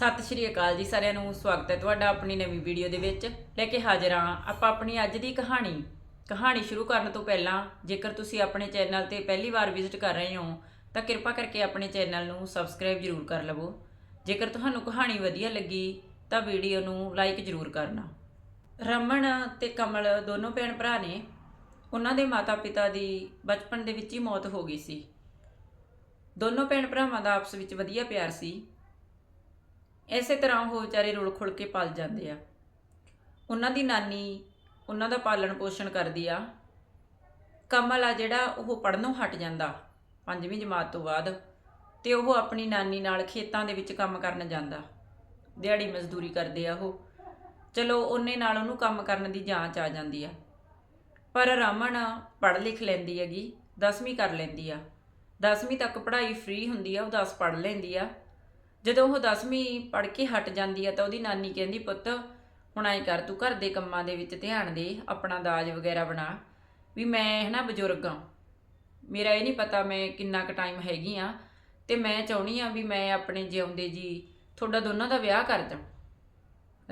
ਸਤਿ ਸ਼੍ਰੀ ਅਕਾਲ ਜੀ ਸਾਰਿਆਂ ਨੂੰ, ਸਵਾਗਤ ਹੈ ਤੁਹਾਡਾ ਆਪਣੀ ਨਵੀਂ ਵੀਡੀਓ ਦੇ ਵਿੱਚ। ਲੈ ਕੇ ਹਾਜ਼ਰ ਹਾਂ ਆਪਾਂ ਆਪਣੀ ਅੱਜ ਦੀ ਕਹਾਣੀ। ਕਹਾਣੀ ਸ਼ੁਰੂ ਕਰਨ ਤੋਂ ਪਹਿਲਾਂ ਜੇਕਰ ਤੁਸੀਂ ਆਪਣੇ ਚੈਨਲ ਤੇ ਪਹਿਲੀ ਵਾਰ ਵਿਜ਼ਿਟ ਕਰ ਰਹੇ ਹੋ, ਤਾਂ ਕਿਰਪਾ ਕਰਕੇ ਆਪਣੇ ਚੈਨਲ ਨੂੰ ਸਬਸਕ੍ਰਾਈਬ ਜ਼ਰੂਰ ਕਰ ਲਵੋ। ਜੇਕਰ ਤੁਹਾਨੂੰ ਕਹਾਣੀ ਵਧੀਆ ਲੱਗੀ, ਤਾਂ ਵੀਡੀਓ ਨੂੰ ਲਾਈਕ ਜ਼ਰੂਰ ਕਰਨਾ। ਰਮਨ ਤੇ ਕਮਲ ਦੋਨੋਂ ਭੈਣ ਭਰਾ ਨੇ। ਉਹਨਾਂ ਦੇ ਮਾਤਾ-ਪਿਤਾ ਦੀ ਬਚਪਨ ਦੇ ਵਿੱਚ ਹੀ ਮੌਤ ਹੋ ਗਈ ਸੀ। ਦੋਨੋਂ ਭੈਣ ਭਰਾਵਾਂ ਦਾ ਆਪਸ ਵਿੱਚ ਵਧੀਆ ਪਿਆਰ ਸੀ। ਇਸੇ ਤਰ੍ਹਾਂ ਉਹ ਵਿਚਾਰੇ ਰੁਲ ਖੁਲ ਕੇ ਪਲ ਜਾਂਦੇ ਆ। ਉਹਨਾਂ ਦੀ ਨਾਨੀ ਉਹਨਾਂ ਦਾ ਪਾਲਣ ਪੋਸ਼ਣ ਕਰਦੀ ਆ। ਕਮਲ ਆ ਜਿਹੜਾ ਉਹ ਪੜਨੋਂ ਹਟ ਜਾਂਦਾ ਪੰਜਵੀਂ ਜਮਾਤ ਤੋਂ ਬਾਅਦ ਤੇ ਉਹ ਆਪਣੀ ਨਾਨੀ ਨਾਲ ਖੇਤਾਂ ਦੇ ਵਿੱਚ ਕੰਮ ਕਰਨ ਜਾਂਦਾ। ਦਿਹਾੜੀ ਮਜ਼ਦੂਰੀ ਕਰਦੇ ਆ ਉਹ। ਚਲੋ ਉਹਨੇ ਨਾਲ ਉਹਨੂੰ ਕੰਮ ਕਰਨ ਦੀ ਜਾਂਚ ਆ ਜਾਂਦੀ ਆ। ਪਰ ਰਮਨ ਪੜ੍ਹ ਲਿਖ ਲੈਂਦੀ ਹੈਗੀ 10ਵੀਂ ਕਰ ਲੈਂਦੀ ਆ। 10ਵੀਂ ਤੱਕ ਪੜ੍ਹਾਈ ਫ੍ਰੀ ਹੁੰਦੀ ਆ, ਉਹ 10 ਪੜ੍ਹ ਲੈਂਦੀ ਆ। ਜਦੋਂ ਉਹ 10ਵੀਂ ਪੜ੍ਹ ਕੇ ਹਟ ਜਾਂਦੀ ਆ ਤਾਂ ਉਹਦੀ ਨਾਨੀ ਕਹਿੰਦੀ, ਪੁੱਤ, ਹੁਣ ਐਂ ਕਰ, ਤੂੰ ਘਰ ਦੇ ਕੰਮਾਂ ਦੇ ਵਿੱਚ ਧਿਆਨ ਦੇ, ਆਪਣਾ ਦਾਜ ਵਗੈਰਾ ਬਣਾ। ਵੀ ਮੈਂ, ਹਨਾ, ਬਜ਼ੁਰਗ ਆ ਮੇਰਾ ਇਹ ਨਹੀਂ ਪਤਾ ਮੈਂ ਕਿੰਨਾ ਕੁ ਟਾਈਮ ਹੈਗੀ ਆ ਤੇ ਮੈਂ ਚਾਹੁੰਦੀ ਆ ਵੀ ਮੈਂ ਆਪਣੇ ਜਿਉਂਦੇ ਜੀ ਤੁਹਾਡਾ ਦੋਨਾਂ ਦਾ ਵਿਆਹ ਕਰ ਦਾਂ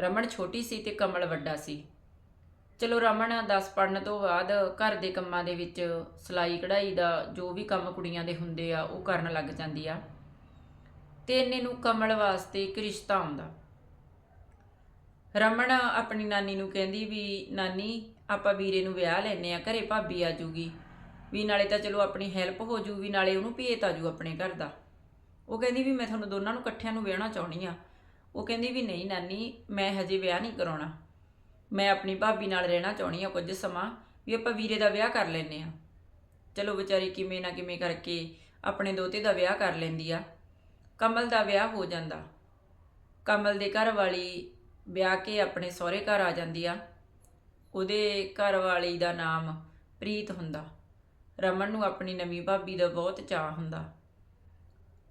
ਰਮਨ ਛੋਟੀ ਸੀ ਤੇ ਕਮਲ ਵੱਡਾ ਸੀ। ਚਲੋ, ਰਮਨ 10 ਪੜਨ ਤੋਂ ਬਾਅਦ ਘਰ ਦੇ ਕੰਮਾਂ ਦੇ ਵਿੱਚ ਸਿਲਾਈ ਕਢਾਈ ਦਾ ਜੋ ਵੀ ਕੰਮ ਕੁੜੀਆਂ ਦੇ ਹੁੰਦੇ ਆ, ਉਹ ਕਰਨ ਲੱਗ ਜਾਂਦੀ ਆ। ਤੇ ਇਹਨੇ ਨੂੰ ਕਮਲ ਵਾਸਤੇ ਇੱਕ ਰਿਸ਼ਤਾ ਆਉਂਦਾ। ਰਮਨ ਆਪਣੀ ਨਾਨੀ ਨੂੰ ਕਹਿੰਦੀ ਵੀ, ਨਾਨੀ, ਆਪਾਂ ਵੀਰੇ ਨੂੰ ਵਿਆਹ ਲੈਨੇ ਆ ਘਰੇ ਭਾਬੀ ਆ ਜੂਗੀ। ਵੀ ਨਾਲੇ ਤਾਂ ਚਲੋ ਆਪਣੀ ਹੈਲਪ ਹੋ ਜੂ ਵੀ ਨਾਲੇ ਉਹਨੂੰ ਭੇਤ ਆ ਜੂ ਆਪਣੇ ਘਰ ਦਾ। ਉਹ ਕਹਿੰਦੀ ਵੀ, ਮੈਂ ਤੁਹਾਨੂੰ ਦੋਨਾਂ ਨੂੰ ਇਕੱਠਿਆਂ ਨੂੰ ਵਿਆਹਣਾ ਚਾਹੁੰਦੀ ਆ ਉਹ ਕਹਿੰਦੀ ਵੀ, ਨਹੀਂ ਨਾਨੀ, ਮੈਂ ਹਜੇ ਵਿਆਹ ਨਹੀਂ ਕਰਾਉਣਾ। ਮੈਂ ਆਪਣੀ ਭਾਬੀ ਨਾਲ ਰਹਿਣਾ ਚਾਹੁੰਦੀ ਆ ਕੁਝ ਸਮਾਂ, ਵੀ ਆਪਾਂ ਵੀਰੇ ਦਾ ਵਿਆਹ ਕਰ ਲੈਨੇ ਆ ਚਲੋ ਵਿਚਾਰੀ ਕਿਵੇਂ ਨਾ ਕਿਵੇਂ ਕਰਕੇ ਆਪਣੇ ਦੋਤੇ ਦਾ ਵਿਆਹ ਕਰ ਲੈਂਦੀ ਆ। ਕਮਲ ਦਾ ਵਿਆਹ ਹੋ ਜਾਂਦਾ। ਕਮਲ ਦੇ ਘਰ ਵਾਲੀ ਵਿਆਹ ਕੇ ਆਪਣੇ ਸਹੁਰੇ ਘਰ ਆ ਜਾਂਦੀ ਆ। ਉਹਦੇ ਘਰ ਵਾਲੀ ਦਾ ਨਾਮ ਪ੍ਰੀਤ ਹੁੰਦਾ। ਰਮਨ ਨੂੰ ਆਪਣੀ ਨਵੀਂ ਭਾਬੀ ਦਾ ਬਹੁਤ ਚਾਹ ਹੁੰਦਾ।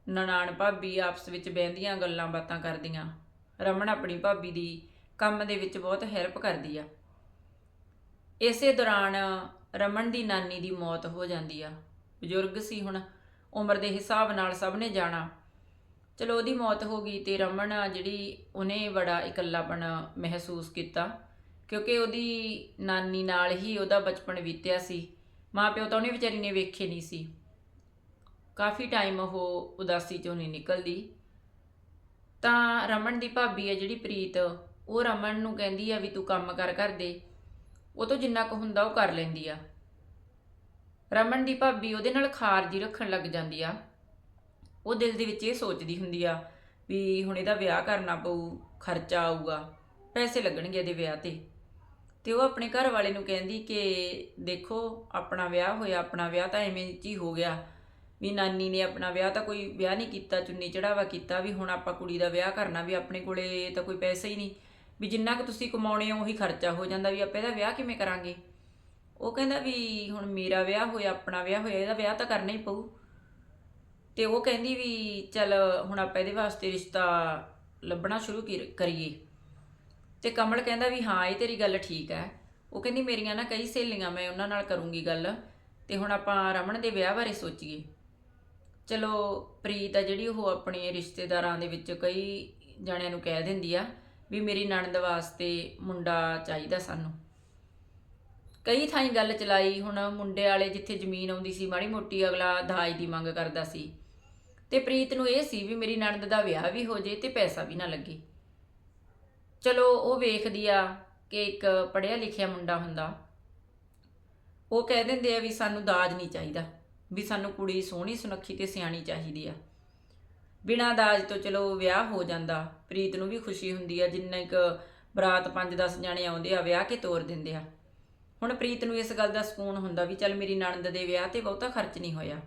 ਨਨਾਣ ਭਾਬੀ ਆਪਸ ਵਿੱਚ ਬਹਿੰਦੀਆਂ ਗੱਲਾਂ ਬਾਤਾਂ ਕਰਦੀਆਂ। ਰਮਨ ਆਪਣੀ ਭਾਬੀ ਦੀ ਕੰਮ ਦੇ ਵਿੱਚ ਬਹੁਤ ਹੈਲਪ ਕਰਦੀ ਆ। ਇਸੇ ਦੌਰਾਨ ਰਮਨ ਦੀ ਨਾਨੀ ਦੀ ਮੌਤ ਹੋ ਜਾਂਦੀ ਆ। ਬਜ਼ੁਰਗ ਸੀ ਹੁਣ, ਉਮਰ ਦੇ ਹਿਸਾਬ ਨਾਲ ਸਭ ਨੇ ਜਾਣਾ। ਚਲੋ ਉਹਦੀ ਮੌਤ ਹੋ ਗਈ ਤੇ ਰਮਨ ਆ ਜਿਹੜੀ ਉਹਨੇ ਬੜਾ ਇਕੱਲਾਪਣ ਮਹਿਸੂਸ ਕੀਤਾ, ਕਿਉਂਕਿ ਉਹਦੀ ਨਾਨੀ ਨਾਲ ਹੀ ਉਹਦਾ ਬਚਪਨ ਬੀਤਿਆ ਸੀ। ਮਾਪਿਓ ਤਾਂ ਉਹਨੇ ਵਿਚਾਰੀ ਨੇ ਵੇਖੇ ਨਹੀਂ ਸੀ। ਕਾਫੀ ਟਾਈਮ ਉਹ ਉਦਾਸੀ ਚੋਂ ਨਹੀਂ ਨਿਕਲਦੀ। ਤਾਂ ਰਮਨ ਦੀ ਭਾਬੀ ਹੈ ਜਿਹੜੀ ਪ੍ਰੀਤ, ਉਹ ਰਮਨ ਨੂੰ ਕਹਿੰਦੀ ਆ ਵੀ ਤੂੰ ਕੰਮ ਕਰ ਕਰ ਦੇ। ਉਹ ਤੋਂ ਜਿੰਨਾ ਕੁ ਹੁੰਦਾ ਉਹ ਕਰ ਲੈਂਦੀ ਆ। ਰਮਨ ਦੀ ਭਾਬੀ ਉਹਦੇ ਨਾਲ ਖਾਰਜੀ ਰੱਖਣ ਲੱਗ ਜਾਂਦੀ ਆ। ਉਹ ਦਿਲ ਦੇ ਵਿੱਚ ਇਹ ਸੋਚਦੀ ਹੁੰਦੀ ਆ ਵੀ ਹੁਣ ਇਹਦਾ ਵਿਆਹ ਕਰਨਾ ਪਊ, ਖਰਚਾ ਆਊਗਾ, ਪੈਸੇ ਲੱਗਣਗੇ ਇਹਦੇ ਵਿਆਹ ਤੇ। ਤੇ ਉਹ ਆਪਣੇ ਘਰ ਵਾਲੇ ਨੂੰ ਕਹਿੰਦੀ ਕਿ ਦੇਖੋ, ਆਪਣਾ ਵਿਆਹ ਹੋਇਆ, ਆਪਣਾ ਵਿਆਹ ਤਾਂ ਐਵੇਂ ਚ ਹੀ ਹੋ ਗਿਆ। ਵੀ ਨਾਨੀ ਨੇ ਆਪਣਾ ਵਿਆਹ ਤਾਂ ਕੋਈ ਵਿਆਹ ਨਹੀਂ ਕੀਤਾ, ਚੁੰਨੀ ਚੜਾਵਾ ਕੀਤਾ, ਵੀ ਹੁਣ ਆਪਾਂ ਕੁੜੀ ਦਾ ਵਿਆਹ ਕਰਨਾ, ਵੀ ਆਪਣੇ ਕੋਲੇ ਤਾਂ ਕੋਈ ਪੈਸਾ ਹੀ ਨਹੀਂ। ਵੀ ਜਿੰਨਾ ਕੁ ਤੁਸੀਂ ਕਮਾਉਣੇ ਹੋ, ਉਹੀ ਖਰਚਾ ਹੋ ਜਾਂਦਾ ਵੀ ਆਪਾਂ ਇਹਦਾ ਵਿਆਹ ਕਿਵੇਂ ਕਰਾਂਗੇ? ਉਹ ਕਹਿੰਦਾ ਵੀ ਹੁਣ ਮੇਰਾ ਵਿਆਹ ਹੋਇਆ, ਆਪਣਾ ਵਿਆਹ ਹੋਇਆ, ਇਹਦਾ ਵਿਆਹ ਤਾਂ ਕਰਨਾ ਹੀ ਪਊ। ਤੇ ਉਹ ਕਹਿੰਦੀ ਵੀ ਚੱਲ ਹੁਣ ਆਪਾਂ ਇਹਦੇ ਵਾਸਤੇ ਰਿਸ਼ਤਾ ਲੱਭਣਾ ਸ਼ੁਰੂ ਕੀ- ਕਰੀਏ। ਤੇ ਕਮਲ ਕਹਿੰਦਾ ਵੀ ਹਾਂ, ਇਹ ਤੇਰੀ ਗੱਲ ਠੀਕ ਹੈ। ਉਹ ਕਹਿੰਦੀ ਮੇਰੀਆਂ ਨਾ ਕਈ ਸਹੇਲੀਆਂ ਮੈਂ ਉਹਨਾਂ ਨਾਲ ਕਰੂੰਗੀ ਗੱਲ ਤੇ ਹੁਣ ਆਪਾਂ ਰਮਨ ਦੇ ਵਿਆਹ ਬਾਰੇ ਸੋਚੀਏ। ਚਲੋ ਪ੍ਰੀਤ ਆ ਜਿਹੜੀ ਉਹ ਆਪਣੇ ਰਿਸ਼ਤੇਦਾਰਾਂ ਦੇ ਵਿੱਚ ਕਈ ਜਣਿਆਂ ਨੂੰ ਕਹਿ ਦਿੰਦੀ ਆ ਵੀ ਮੇਰੀ ਨਣਦ ਵਾਸਤੇ ਮੁੰਡਾ ਚਾਹੀਦਾ ਸਾਨੂੰ। ਕਈ ਥਾਈਂ ਗੱਲ ਚਲਾਈ, ਹੁਣ ਮੁੰਡੇ ਵਾਲੇ ਜਿੱਥੇ ਜ਼ਮੀਨ ਆਉਂਦੀ ਸੀ, ਮਾੜੀ ਮੋਟੀ ਅਗਲਾ ਦਾਜ ਦੀ ਮੰਗ ਕਰਦਾ ਸੀ। ਤੇ ਪ੍ਰੀਤ ਨੂੰ ਇਹ ਸੀ ਵੀ ਮੇਰੀ ਨਣਦ ਦਾ ਵਿਆਹ ਵੀ ਹੋ ਜੇ ਤੇ ਪੈਸਾ ਵੀ ਨਾ ਲੱਗੇ। ਚਲੋ ਉਹ ਵੇਖਦੀ ਆ ਕਿ ਇੱਕ ਪੜ੍ਹਿਆ ਲਿਖਿਆ ਮੁੰਡਾ ਹੁੰਦਾ। ਉਹ ਕਹਿ ਦਿੰਦੇ ਆ ਵੀ ਸਾਨੂੰ ਦਾਜ ਨਹੀਂ ਚਾਹੀਦਾ, ਵੀ ਸਾਨੂੰ ਕੁੜੀ ਸੋਹਣੀ ਸੁਨੱਖੀ ਤੇ ਸਿਆਣੀ ਚਾਹੀਦੀ ਆ। ਬਿਨਾਂ ਦਾਜ ਤੋਂ ਚਲੋ ਵਿਆਹ ਹੋ ਜਾਂਦਾ। ਪ੍ਰੀਤ ਨੂੰ ਵੀ ਖੁਸ਼ੀ ਹੁੰਦੀ ਆ, ਜਿੰਨਾ ਇੱਕ ਬਰਾਤ 5-10 ਜਾਣੇ ਆਉਂਦੇ ਆ, ਵਿਆਹ ਕੇ ਤੋਰ ਦਿੰਦੇ ਆ। ਹੁਣ ਪ੍ਰੀਤ ਨੂੰ ਇਸ ਗੱਲ ਦਾ ਸਕੂਨ ਹੁੰਦਾ ਵੀ ਚੱਲ ਮੇਰੀ ਨਣਦ ਦੇ ਵਿਆਹ ਤੇ ਬਹੁਤਾ ਖਰਚ ਨਹੀਂ ਹੋਇਆ।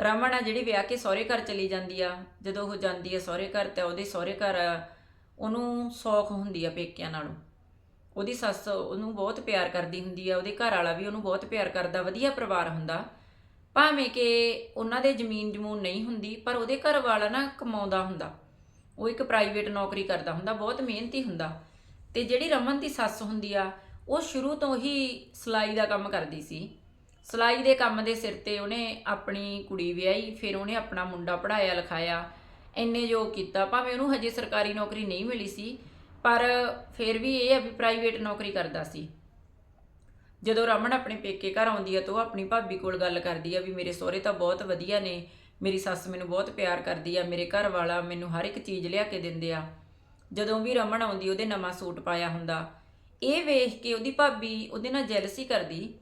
ਰਮਨ ਆ ਜਿਹੜੀ ਵਿਆਹ ਕੇ ਸਹੁਰੇ ਘਰ ਚਲੀ ਜਾਂਦੀ ਆ, ਜਦੋਂ ਉਹ ਜਾਂਦੀ ਆ ਸਹੁਰੇ ਘਰ ਤੇ ਉਹਦੇ ਸਹੁਰੇ ਘਰ, ਉਹਨੂੰ ਸੌਖ ਹੁੰਦੀ ਆ ਪੇਕਿਆਂ ਨਾਲੋਂ। ਉਹਦੀ ਸੱਸ ਉਹਨੂੰ ਬਹੁਤ ਪਿਆਰ ਕਰਦੀ ਹੁੰਦੀ ਆ, ਉਹਦੇ ਘਰ ਵਾਲਾ ਵੀ ਉਹਨੂੰ ਬਹੁਤ ਪਿਆਰ ਕਰਦਾ, ਵਧੀਆ ਪਰਿਵਾਰ ਹੁੰਦਾ। ਭਾਵੇਂ ਕਿ ਉਹਨਾਂ ਦੇ ਜ਼ਮੀਨ ਜਮੂਨ ਨਹੀਂ ਹੁੰਦੀ, ਪਰ ਉਹਦੇ ਘਰ ਵਾਲਾ ਨਾ ਕਮਾਉਂਦਾ ਹੁੰਦਾ। ਉਹ ਇੱਕ ਪ੍ਰਾਈਵੇਟ ਨੌਕਰੀ ਕਰਦਾ ਹੁੰਦਾ, ਬਹੁਤ ਮਿਹਨਤੀ ਹੁੰਦਾ। ਤੇ ਜਿਹੜੀ ਰਮਨ ਦੀ ਸੱਸ ਹੁੰਦੀ ਆ, ਉਹ ਸ਼ੁਰੂ ਤੋਂ ਹੀ ਸਿਲਾਈ ਦਾ ਕੰਮ ਕਰਦੀ ਸੀ। ਸਿਲਾਈ ਦੇ ਕੰਮ ਦੇ ਸਿਰ ਤੇ ਉਹਨੇ ਆਪਣੀ ਕੁੜੀ ਵਿਆਹੀ, ਫਿਰ ਉਹਨੇ ਆਪਣਾ ਮੁੰਡਾ ਪੜਾਇਆ ਲਿਖਾਇਆ, ਇੰਨੇ ਜੋ ਕੀਤਾ, ਭਾਵੇਂ ਉਹਨੂੰ ਹਜੇ ਸਰਕਾਰੀ ਨੌਕਰੀ ਨਹੀਂ ਮਿਲੀ ਸੀ, ਪਰ ਫਿਰ ਵੀ ਇਹ ਆ ਵੀ ਪ੍ਰਾਈਵੇਟ ਨੌਕਰੀ ਕਰਦਾ ਸੀ। ਜਦੋਂ ਰਮਨ ਆਪਣੇ ਪੇਕੇ ਘਰ ਆਉਂਦੀ ਆ ਤਾਂ ਉਹ ਆਪਣੀ ਭਾਬੀ ਕੋਲ ਗੱਲ ਕਰਦੀ ਆ ਵੀ ਮੇਰੇ ਸਹੁਰੇ ਤਾਂ ਬਹੁਤ ਵਧੀਆ ਨੇ, ਮੇਰੀ ਸੱਸ ਮੈਨੂੰ ਬਹੁਤ ਪਿਆਰ ਕਰਦੀ ਆ, ਮੇਰੇ ਘਰ ਵਾਲਾ ਮੈਨੂੰ ਹਰ ਇੱਕ ਚੀਜ਼ ਲਿਆ ਕੇ ਦਿੰਦੇ ਆ। ਜਦੋਂ ਵੀ ਰਮਨ ਆਉਂਦੀ, ਉਹਦੇ ਨਵਾਂ ਸੂਟ ਪਾਇਆ ਹੁੰਦਾ। ਇਹ ਵੇਖ ਕੇ ਉਹਦੀ ਭਾਬੀ ਉਹਦੇ ਨਾਲ ਜੈਲਸੀ ਕਰਦੀ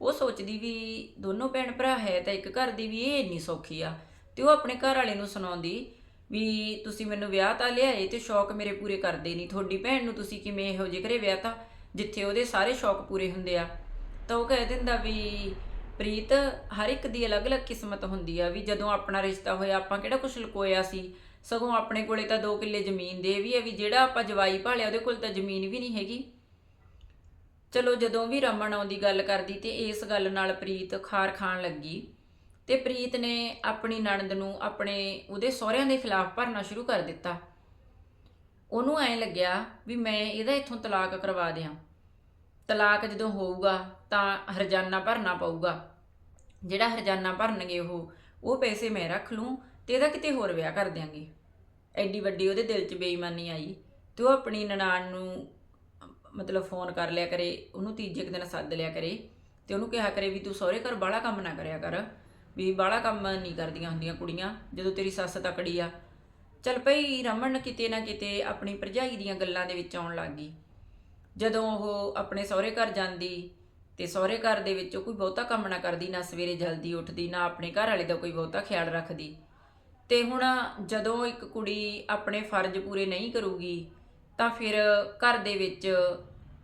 ਉਹ ਸੋਚਦੀ ਵੀ ਦੋਨੋਂ ਭੈਣ ਭਰਾ ਹੈ ਤਾਂ ਇੱਕ ਘਰ ਦੀ ਵੀ ਇਹ ਇੰਨੀ ਸੌਖੀ ਆ। ਤੇ ਉਹ ਆਪਣੇ ਘਰ ਵਾਲੇ ਨੂੰ ਸੁਣਾਉਂਦੀ ਵੀ ਤੁਸੀਂ ਮੈਨੂੰ ਵਿਆਹ ਤਾਂ ਲਿਆਏ ਤੇ ਸ਼ੌਕ ਮੇਰੇ ਪੂਰੇ ਕਰਦੇ ਨਹੀਂ। ਤੁਹਾਡੀ ਭੈਣ ਨੂੰ ਤੁਸੀਂ ਕਿਵੇਂ ਇਹੋ ਜਿਹੇ ਘਰੇ ਵਿਆਹ ਤਾਂ, ਜਿੱਥੇ ਉਹਦੇ ਸਾਰੇ ਸ਼ੌਕ ਪੂਰੇ ਹੁੰਦੇ ਆ। ਤਾਂ ਉਹ ਕਹਿ ਦਿੰਦਾ ਵੀ ਪ੍ਰੀਤ, ਹਰ ਇੱਕ ਦੀ ਅਲੱਗ-ਅਲੱਗ ਕਿਸਮਤ ਹੁੰਦੀ ਆ ਵੀ ਜਦੋਂ ਆਪਣਾ ਰਿਸ਼ਤਾ ਹੋਇਆ ਆਪਾਂ ਕਿਹੜਾ ਕੁਝ ਲੁਕੋਇਆ ਸੀ। ਸਗੋਂ ਆਪਣੇ ਕੋਲੇ ਤਾਂ 2 ਕਿੱਲੇ ਜ਼ਮੀਨ ਦੇ ਵੀ ਆ ਵੀ ਜਿਹੜਾ ਆਪਾਂ ਜਵਾਈ ਭਾਲਿਆ ਉਹਦੇ ਕੋਲ ਤਾਂ ਜ਼ਮੀਨ ਵੀ ਨਹੀਂ ਹੈਗੀ। ਚਲੋ ਜਦੋਂ ਵੀ ਰਮਨ ਆਉਂਦੀ ਗੱਲ ਕਰਦੀ ਤੇ ਇਸ ਗੱਲ ਨਾਲ ਪ੍ਰੀਤ ਖਾਰ ਖਾਣ ਲੱਗੀ ਤੇ ਪ੍ਰੀਤ ਨੇ ਆਪਣੀ ਨਣਦ ਨੂੰ ਆਪਣੇ ਉਹਦੇ ਸਹੁਰਿਆਂ ਦੇ ਖਿਲਾਫ ਭਰਨਾ ਸ਼ੁਰੂ ਕਰ ਦਿੱਤਾ। ਉਹਨੂੰ ਐਂ ਲੱਗਿਆ ਵੀ ਮੈਂ ਇਹਦਾ ਇੱਥੋਂ ਤਲਾਕ ਕਰਵਾ ਦਿਆਂ। ਤਲਾਕ ਜਦੋਂ ਹੋਊਗਾ ਤਾਂ ਹਰਜਾਨਾ ਭਰਨਾ ਪਊਗਾ। ਜਿਹੜਾ ਹਰਜਾਨਾ ਭਰਨਗੇ ਉਹ ਉਹ ਪੈਸੇ ਮੈਂ ਰੱਖ ਲੂੰ ਤੇ ਇਹਦਾ ਕਿਤੇ ਹੋਰ ਵਿਆਹ ਕਰ ਦਿਆਂਗੇ। ਐਡੀ ਵੱਡੀ ਉਹਦੇ ਦਿਲ 'ਚ ਬੇਈਮਾਨੀ ਆਈ ਤੇ ਉਹ ਆਪਣੀ ਨਨਾਣ ਨੂੰ ਮਤਲਬ ਫੋਨ ਕਰ ਲਿਆ ਕਰੇ, ਉਹਨੂੰ ਤੀਜੇ ਕੁ ਦਿਨ ਸੱਦ ਲਿਆ ਕਰੇ ਤੇ ਉਹਨੂੰ ਕਿਹਾ ਕਰੇ ਵੀ ਤੂੰ ਸਹੁਰੇ ਘਰ ਬਾਹਲਾ ਕੰਮ ਨਾ ਕਰਿਆ ਕਰ, ਵੀ ਬਾਹਲਾ ਕੰਮ ਨਹੀਂ ਕਰਦੀਆਂ ਹੁੰਦੀਆਂ ਕੁੜੀਆਂ, ਜਦੋਂ ਤੇਰੀ ਸੱਸ ਤਕੜੀ ਆ। ਚਲ ਭਈ ਰਮਨ ਕਿਤੇ ਨਾ ਕਿਤੇ ਆਪਣੀ ਭਰਜਾਈ ਦੀਆਂ ਗੱਲਾਂ ਦੇ ਵਿੱਚ ਆਉਣ ਲੱਗ ਗਈ। ਜਦੋਂ ਉਹ ਆਪਣੇ ਸਹੁਰੇ ਘਰ ਜਾਂਦੀ ਤੇ ਸਹੁਰੇ ਘਰ ਦੇ ਵਿੱਚ ਉਹ ਕੋਈ ਬਹੁਤਾ ਕੰਮ ਨਾ ਕਰਦੀ, ਨਾ ਸਵੇਰੇ ਜਲਦੀ ਉੱਠਦੀ, ਨਾ ਆਪਣੇ ਘਰ ਵਾਲੇ ਦਾ ਕੋਈ ਬਹੁਤਾ ਖਿਆਲ ਰੱਖਦੀ। ਤੇ ਹੁਣ ਜਦੋਂ ਇੱਕ ਕੁੜੀ ਆਪਣੇ ਫਰਜ਼ ਪੂਰੇ ਨਹੀਂ ਕਰੂਗੀ ਤਾਂ ਫਿਰ ਘਰ ਦੇ ਵਿੱਚ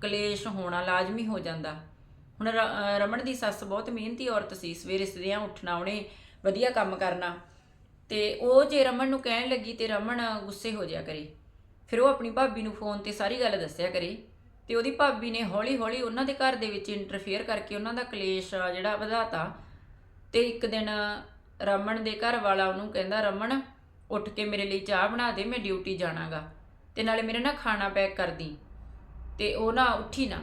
ਕਲੇਸ਼ ਹੋਣਾ ਲਾਜ਼ਮੀ ਹੋ ਜਾਂਦਾ। ਹੁਣ ਰ- ਰਮਨ ਦੀ ਸੱਸ ਬਹੁਤ ਮਿਹਨਤੀ ਔਰਤ ਸੀ, ਸਵੇਰੇ ਸਵੇਰੇ ਉੱਠਣਾ, ਉਹਨੇ ਵਧੀਆ ਕੰਮ ਕਰਨਾ। ਤੇ ਉਹ ਜੇ ਰਮਨ ਨੂੰ ਕਹਿਣ ਲੱਗੀ ਤੇ ਰਮਨ ਗੁੱਸੇ ਹੋ ਜਾਇਆ ਕਰੇ। ਫਿਰ ਉਹ ਆਪਣੀ ਭਾਬੀ ਨੂੰ ਫੋਨ ਤੇ ਸਾਰੀ ਗੱਲ ਦੱਸਿਆ ਕਰੇ। ਤੇ ਉਹਦੀ ਭਾਬੀ ਨੇ ਹੌਲੀ-ਹੌਲੀ ਉਹਨਾਂ ਦੇ ਘਰ ਦੇ ਵਿੱਚ ਇੰਟਰਫੇਅਰ ਕਰਕੇ ਉਹਨਾਂ ਦਾ ਕਲੇਸ਼ ਆ ਜਿਹੜਾ ਵਧਾਤਾ। ਤੇ ਇੱਕ ਦਿਨ ਰਮਨ ਦੇ ਘਰ ਵਾਲਾ ਉਹਨੂੰ ਕਹਿੰਦਾ, ਰਮਨ, ਉੱਠ ਕੇ ਮੇਰੇ ਲਈ ਚਾਹ ਬਣਾ ਦੇ, ਮੈਂ ਡਿਊਟੀ ਜਾਣਾਗਾ। ਤੇ ਨਾਲੇ ਮੇਰੇ ਨਾ ਖਾਣਾ ਪੈਕ ਕਰਦੀ। ਤੇ ਉਹ ਨਾ ਉੱਠੀ ਨਾ।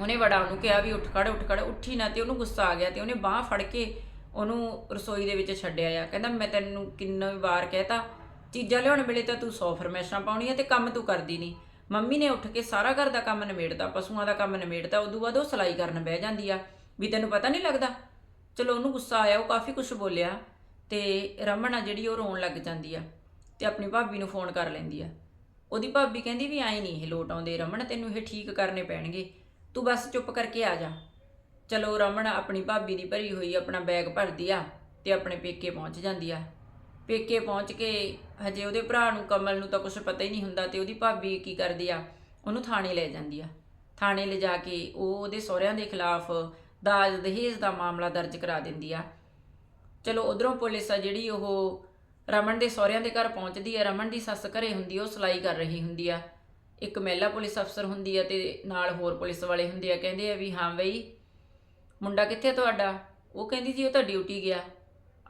ਉਹਨੇ ਵੜਾ ਉਹਨੂੰ ਕਿਹਾ ਵੀ ਉੱਠ ਖੜ ਉੱਠ ਖੜ, ਉੱਠੀ ਨਾ ਤੇ ਉਹਨੂੰ ਗੁੱਸਾ ਆ ਗਿਆ ਤੇ ਉਹਨੇ ਬਾਹ ਫੜ ਕੇ ਉਹਨੂੰ ਰਸੋਈ ਦੇ ਵਿੱਚ ਛੱਡਿਆ ਆ। ਕਹਿੰਦਾ, ਮੈਂ ਤੈਨੂੰ ਕਿੰਨਾ ਵਾਰ ਕਹਿਤਾ, ਚੀਜ਼ਾਂ ਲਿਆਉਣ ਵੇਲੇ ਤਾਂ ਤੂੰ ਸੌ ਫਰਮੈਸ਼ਾਂ ਪਾਉਣੀਆਂ ਤੇ ਕੰਮ ਤੂੰ ਕਰਦੀ ਨਹੀਂ ਮੰਮੀ ਨੇ ਉੱਠ ਕੇ ਸਾਰਾ ਘਰ ਦਾ ਕੰਮ ਨਿਮੇੜਦਾ ਪਸ਼ੂਆਂ ਦਾ ਕੰਮ ਨਿਮੇੜਦਾ ਉਦੋਂ ਬਾਅਦ ਉਹ ਸਲਾਈ ਕਰਨ ਬਹਿ ਜਾਂਦੀ ਆ। ਵੀ ਤੈਨੂੰ ਪਤਾ ਨਹੀਂ ਲੱਗਦਾ? ਚਲੋ ਉਹਨੂੰ ਗੁੱਸਾ ਆਇਆ, ਉਹ ਕਾਫੀ ਕੁਝ ਬੋਲਿਆ ਤੇ ਰਮਨ ਆ ਜਿਹੜੀ ਉਹ ਰੋਣ ਲੱਗ ਜਾਂਦੀ ਆ ਤੇ ਆਪਣੀ ਭਾਬੀ ਨੂੰ ਫੋਨ ਕਰ ਲੈਂਦੀ ਆ। ਉਹਦੀ ਭਾਬੀ ਕਹਿੰਦੀ ਵੀ ਐਂ ਨਹੀਂ ਇਹ ਲੋਟ ਆਉਂਦੇ ਰਮਨ ਤੈਨੂੰ ਇਹ ਠੀਕ ਕਰਨੇ ਪੈਣਗੇ। ਤੂੰ ਬਸ ਚੁੱਪ ਕਰਕੇ ਆ ਜਾ। ਚਲੋ ਰਮਨ ਆਪਣੀ ਭਾਬੀ ਦੀ ਭਰੀ ਹੋਈ ਆਪਣਾ ਬੈਗ ਭਰਦੀ ਆ ਤੇ ਆਪਣੇ ਪੇਕੇ ਪਹੁੰਚ ਜਾਂਦੀ ਆ। ਪੇਕੇ ਪਹੁੰਚ ਕੇ ਹਜੇ ਉਹਦੇ ਭਰਾ ਨੂੰ, ਕਮਲ ਨੂੰ ਤਾਂ ਕੁਝ ਪਤਾ ਹੀ ਨਹੀਂ ਹੁੰਦਾ ਤੇ ਉਹਦੀ ਭਾਬੀ ਕੀ ਕਰਦੀ ਆ, ਉਹਨੂੰ ਥਾਣੇ ਲੈ ਜਾਂਦੀ ਆ। ਥਾਣੇ ਲਿਜਾ ਕੇ ਉਹ ਉਹਦੇ ਸਹੁਰਿਆਂ ਦੇ ਖਿਲਾਫ ਦਾਜ ਦਹੇਜ ਦਾ ਮਾਮਲਾ ਦਰਜ ਕਰਾ ਦਿੰਦੀ ਆ। ਚਲੋ ਉਧਰੋਂ ਪੁਲਿਸ ਆ ਜਿਹੜੀ ਉਹ ਰਮਨ ਦੇ ਸਹੁਰਿਆਂ ਦੇ ਘਰ ਪਹੁੰਚਦੀ ਹੈ। ਰਮਨ ਦੀ ਸੱਸ ਘਰੇ ਹੁੰਦੀ ਉਹ ਸਲਾਈ ਕਰ ਰਹੀ ਹੁੰਦੀ ਆ। ਇੱਕ ਮਹਿਲਾ ਪੁਲਿਸ ਅਫਸਰ ਹੁੰਦੀ ਆ ਤੇ ਨਾਲ ਹੋਰ ਪੁਲਿਸ ਵਾਲੇ ਹੁੰਦੇ ਆ। ਕਹਿੰਦੇ ਆ ਵੀ, ਹਾਂ ਬਈ, ਮੁੰਡਾ ਕਿੱਥੇ ਤੁਹਾਡਾ? ਉਹ ਕਹਿੰਦੀ, ਜੀ, ਉਹ ਤਾਂ ਡਿਊਟੀ ਗਿਆ।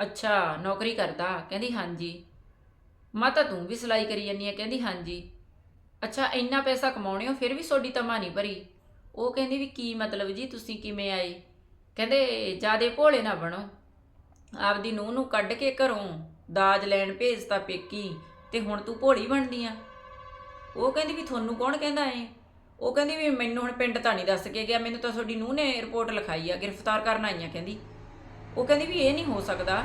ਅੱਛਾ, ਨੌਕਰੀ ਕਰਦਾ? ਕਹਿੰਦੀ, ਹਾਂਜੀ। ਮਾਤਾ, ਤੂੰ ਵੀ ਸਿਲਾਈ ਕਰੀ ਜਾਂਦੀ ਆ? ਕਹਿੰਦੀ, ਹਾਂਜੀ। ਅੱਛਾ, ਇੰਨਾ ਪੈਸਾ ਕਮਾਉਣੇ ਹੋ, ਫਿਰ ਵੀ ਸੋਡੀ ਤਮਾ ਨਹੀਂ ਭਰੀ? ਉਹ ਕਹਿੰਦੀ, ਵੀ ਕੀ ਮਤਲਬ ਜੀ, ਤੁਸੀਂ ਕਿਵੇਂ ਆਏ? ਕਹਿੰਦੇ, ਜਿਆਦੇ ਭੋਲੇ ਨਾ ਬਣੋ। ਆਪਦੀ ਨੂੰਹ ਨੂੰ ਕੱਢ ਕੇ ਘਰੋਂ ਦਾਜ ਲੈਣ ਭੇਜਤਾ ਪੇਕੀ, ਤੇ ਹੁਣ ਤੂੰ ਭੋਲੀ ਬਣਦੀ ਆ। ਉਹ ਕਹਿੰਦੀ ਵੀ ਤੁਹਾਨੂੰ ਕੌਣ ਕਹਿੰਦਾ ਏ? ਉਹ ਕਹਿੰਦੀ ਵੀ ਮੈਨੂੰ ਹੁਣ ਪਿੰਡ ਤਾਂ ਨਹੀਂ ਦੱਸ ਕੇ ਗਿਆ, ਮੈਨੂੰ ਤਾਂ ਤੁਹਾਡੀ ਨੂੰਹ ਨੇ ਰਿਪੋਰਟ ਲਿਖਾਈ ਆ, ਗ੍ਰਿਫਤਾਰ ਕਰਨ ਆਈਆਂ ਕਹਿੰਦੀ। ਉਹ ਕਹਿੰਦੀ ਵੀ ਇਹ ਨਹੀਂ ਹੋ ਸਕਦਾ।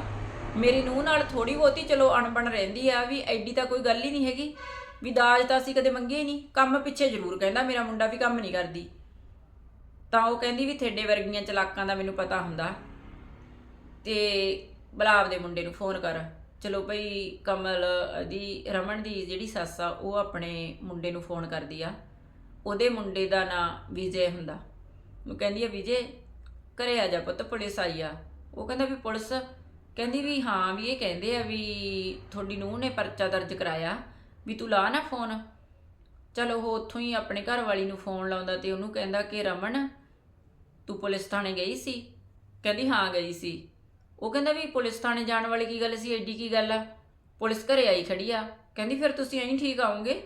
ਮੇਰੀ ਨੂੰਹ ਨਾਲ ਥੋੜੀ ਬਹੁਤੀ ਚਲੋ ਅਣਬਣ ਰਹਿੰਦੀ ਆ, ਵੀ ਐਡੀ ਤਾਂ ਕੋਈ ਗੱਲ ਹੀ ਨਹੀਂ ਹੈਗੀ। ਵੀ ਦਾਜ ਤਾਂ ਅਸੀਂ ਕਦੇ ਮੰਗੇ ਹੀ ਨਹੀਂ, ਕੰਮ ਪਿੱਛੇ ਜ਼ਰੂਰ ਕਹਿੰਦਾ ਮੇਰਾ ਮੁੰਡਾ ਵੀ ਕੰਮ ਨਹੀਂ ਕਰਦੀ। ਤਾਂ ਉਹ ਕਹਿੰਦੀ ਵੀ ਥੇਡੇ ਵਰਗੀਆਂ ਚਲਾਕਾਂ ਦਾ ਮੈਨੂੰ ਪਤਾ ਹੁੰਦਾ। ਤੇ ਬਲਾਵ ਦੇ ਮੁੰਡੇ ਨੂੰ ਫੋਨ ਕਰ। ਚਲੋ ਭਈ ਕਮਲ ਦੀ ਰਮਨ ਦੀ ਜਿਹੜੀ ਸੱਸ ਆ, ਉਹ ਆਪਣੇ ਮੁੰਡੇ ਨੂੰ ਫੋਨ ਕਰਦੀ ਆ। ਉਹਦੇ ਮੁੰਡੇ ਦਾ ਨਾਂ ਵਿਜੇ ਹੁੰਦਾ। ਉਹ ਕਹਿੰਦੀ ਆ, ਵਿਜੇ, ਘਰੇ ਆ ਜਾ ਪੁੱਤ, ਪੁਲਿਸ ਆਈ ਆ। ਉਹ ਕਹਿੰਦਾ ਵੀ, ਪੁਲਿਸ? ਕਹਿੰਦੀ ਵੀ, ਹਾਂ, ਵੀ ਇਹ ਕਹਿੰਦੇ ਆ ਵੀ ਤੁਹਾਡੀ ਨੂੰਹ ਨੇ ਪਰਚਾ ਦਰਜ ਕਰਾਇਆ, ਵੀ ਤੂੰ ਲਾ ਨਾ ਫੋਨ ਚਲੋ ਉਹ ਉੱਥੋਂ ਹੀ ਆਪਣੇ ਘਰ ਵਾਲੀ ਨੂੰ ਫੋਨ ਲਾਉਂਦਾ ਤੇ ਉਹਨੂੰ ਕਹਿੰਦਾ ਕਿ, ਰਮਨ, ਤੂੰ ਪੁਲਿਸ ਥਾਣੇ ਗਈ ਸੀ? ਕਹਿੰਦੀ, ਹਾਂ, ਗਈ ਸੀ। ਉਹ ਕਹਿੰਦਾ ਵੀ ਪੁਲਿਸ ਥਾਣੇ ਜਾਣ ਵਾਲੀ ਕੀ ਗੱਲ ਸੀ, ਐਡੀ ਕੀ ਗੱਲ ਆ? ਪੁਲਿਸ ਘਰੇ ਆਈ ਖੜੀ ਆ। ਕਹਿੰਦੀ, ਫਿਰ ਤੁਸੀਂ ਐਂ ਠੀਕ ਆਉਂਗੇ?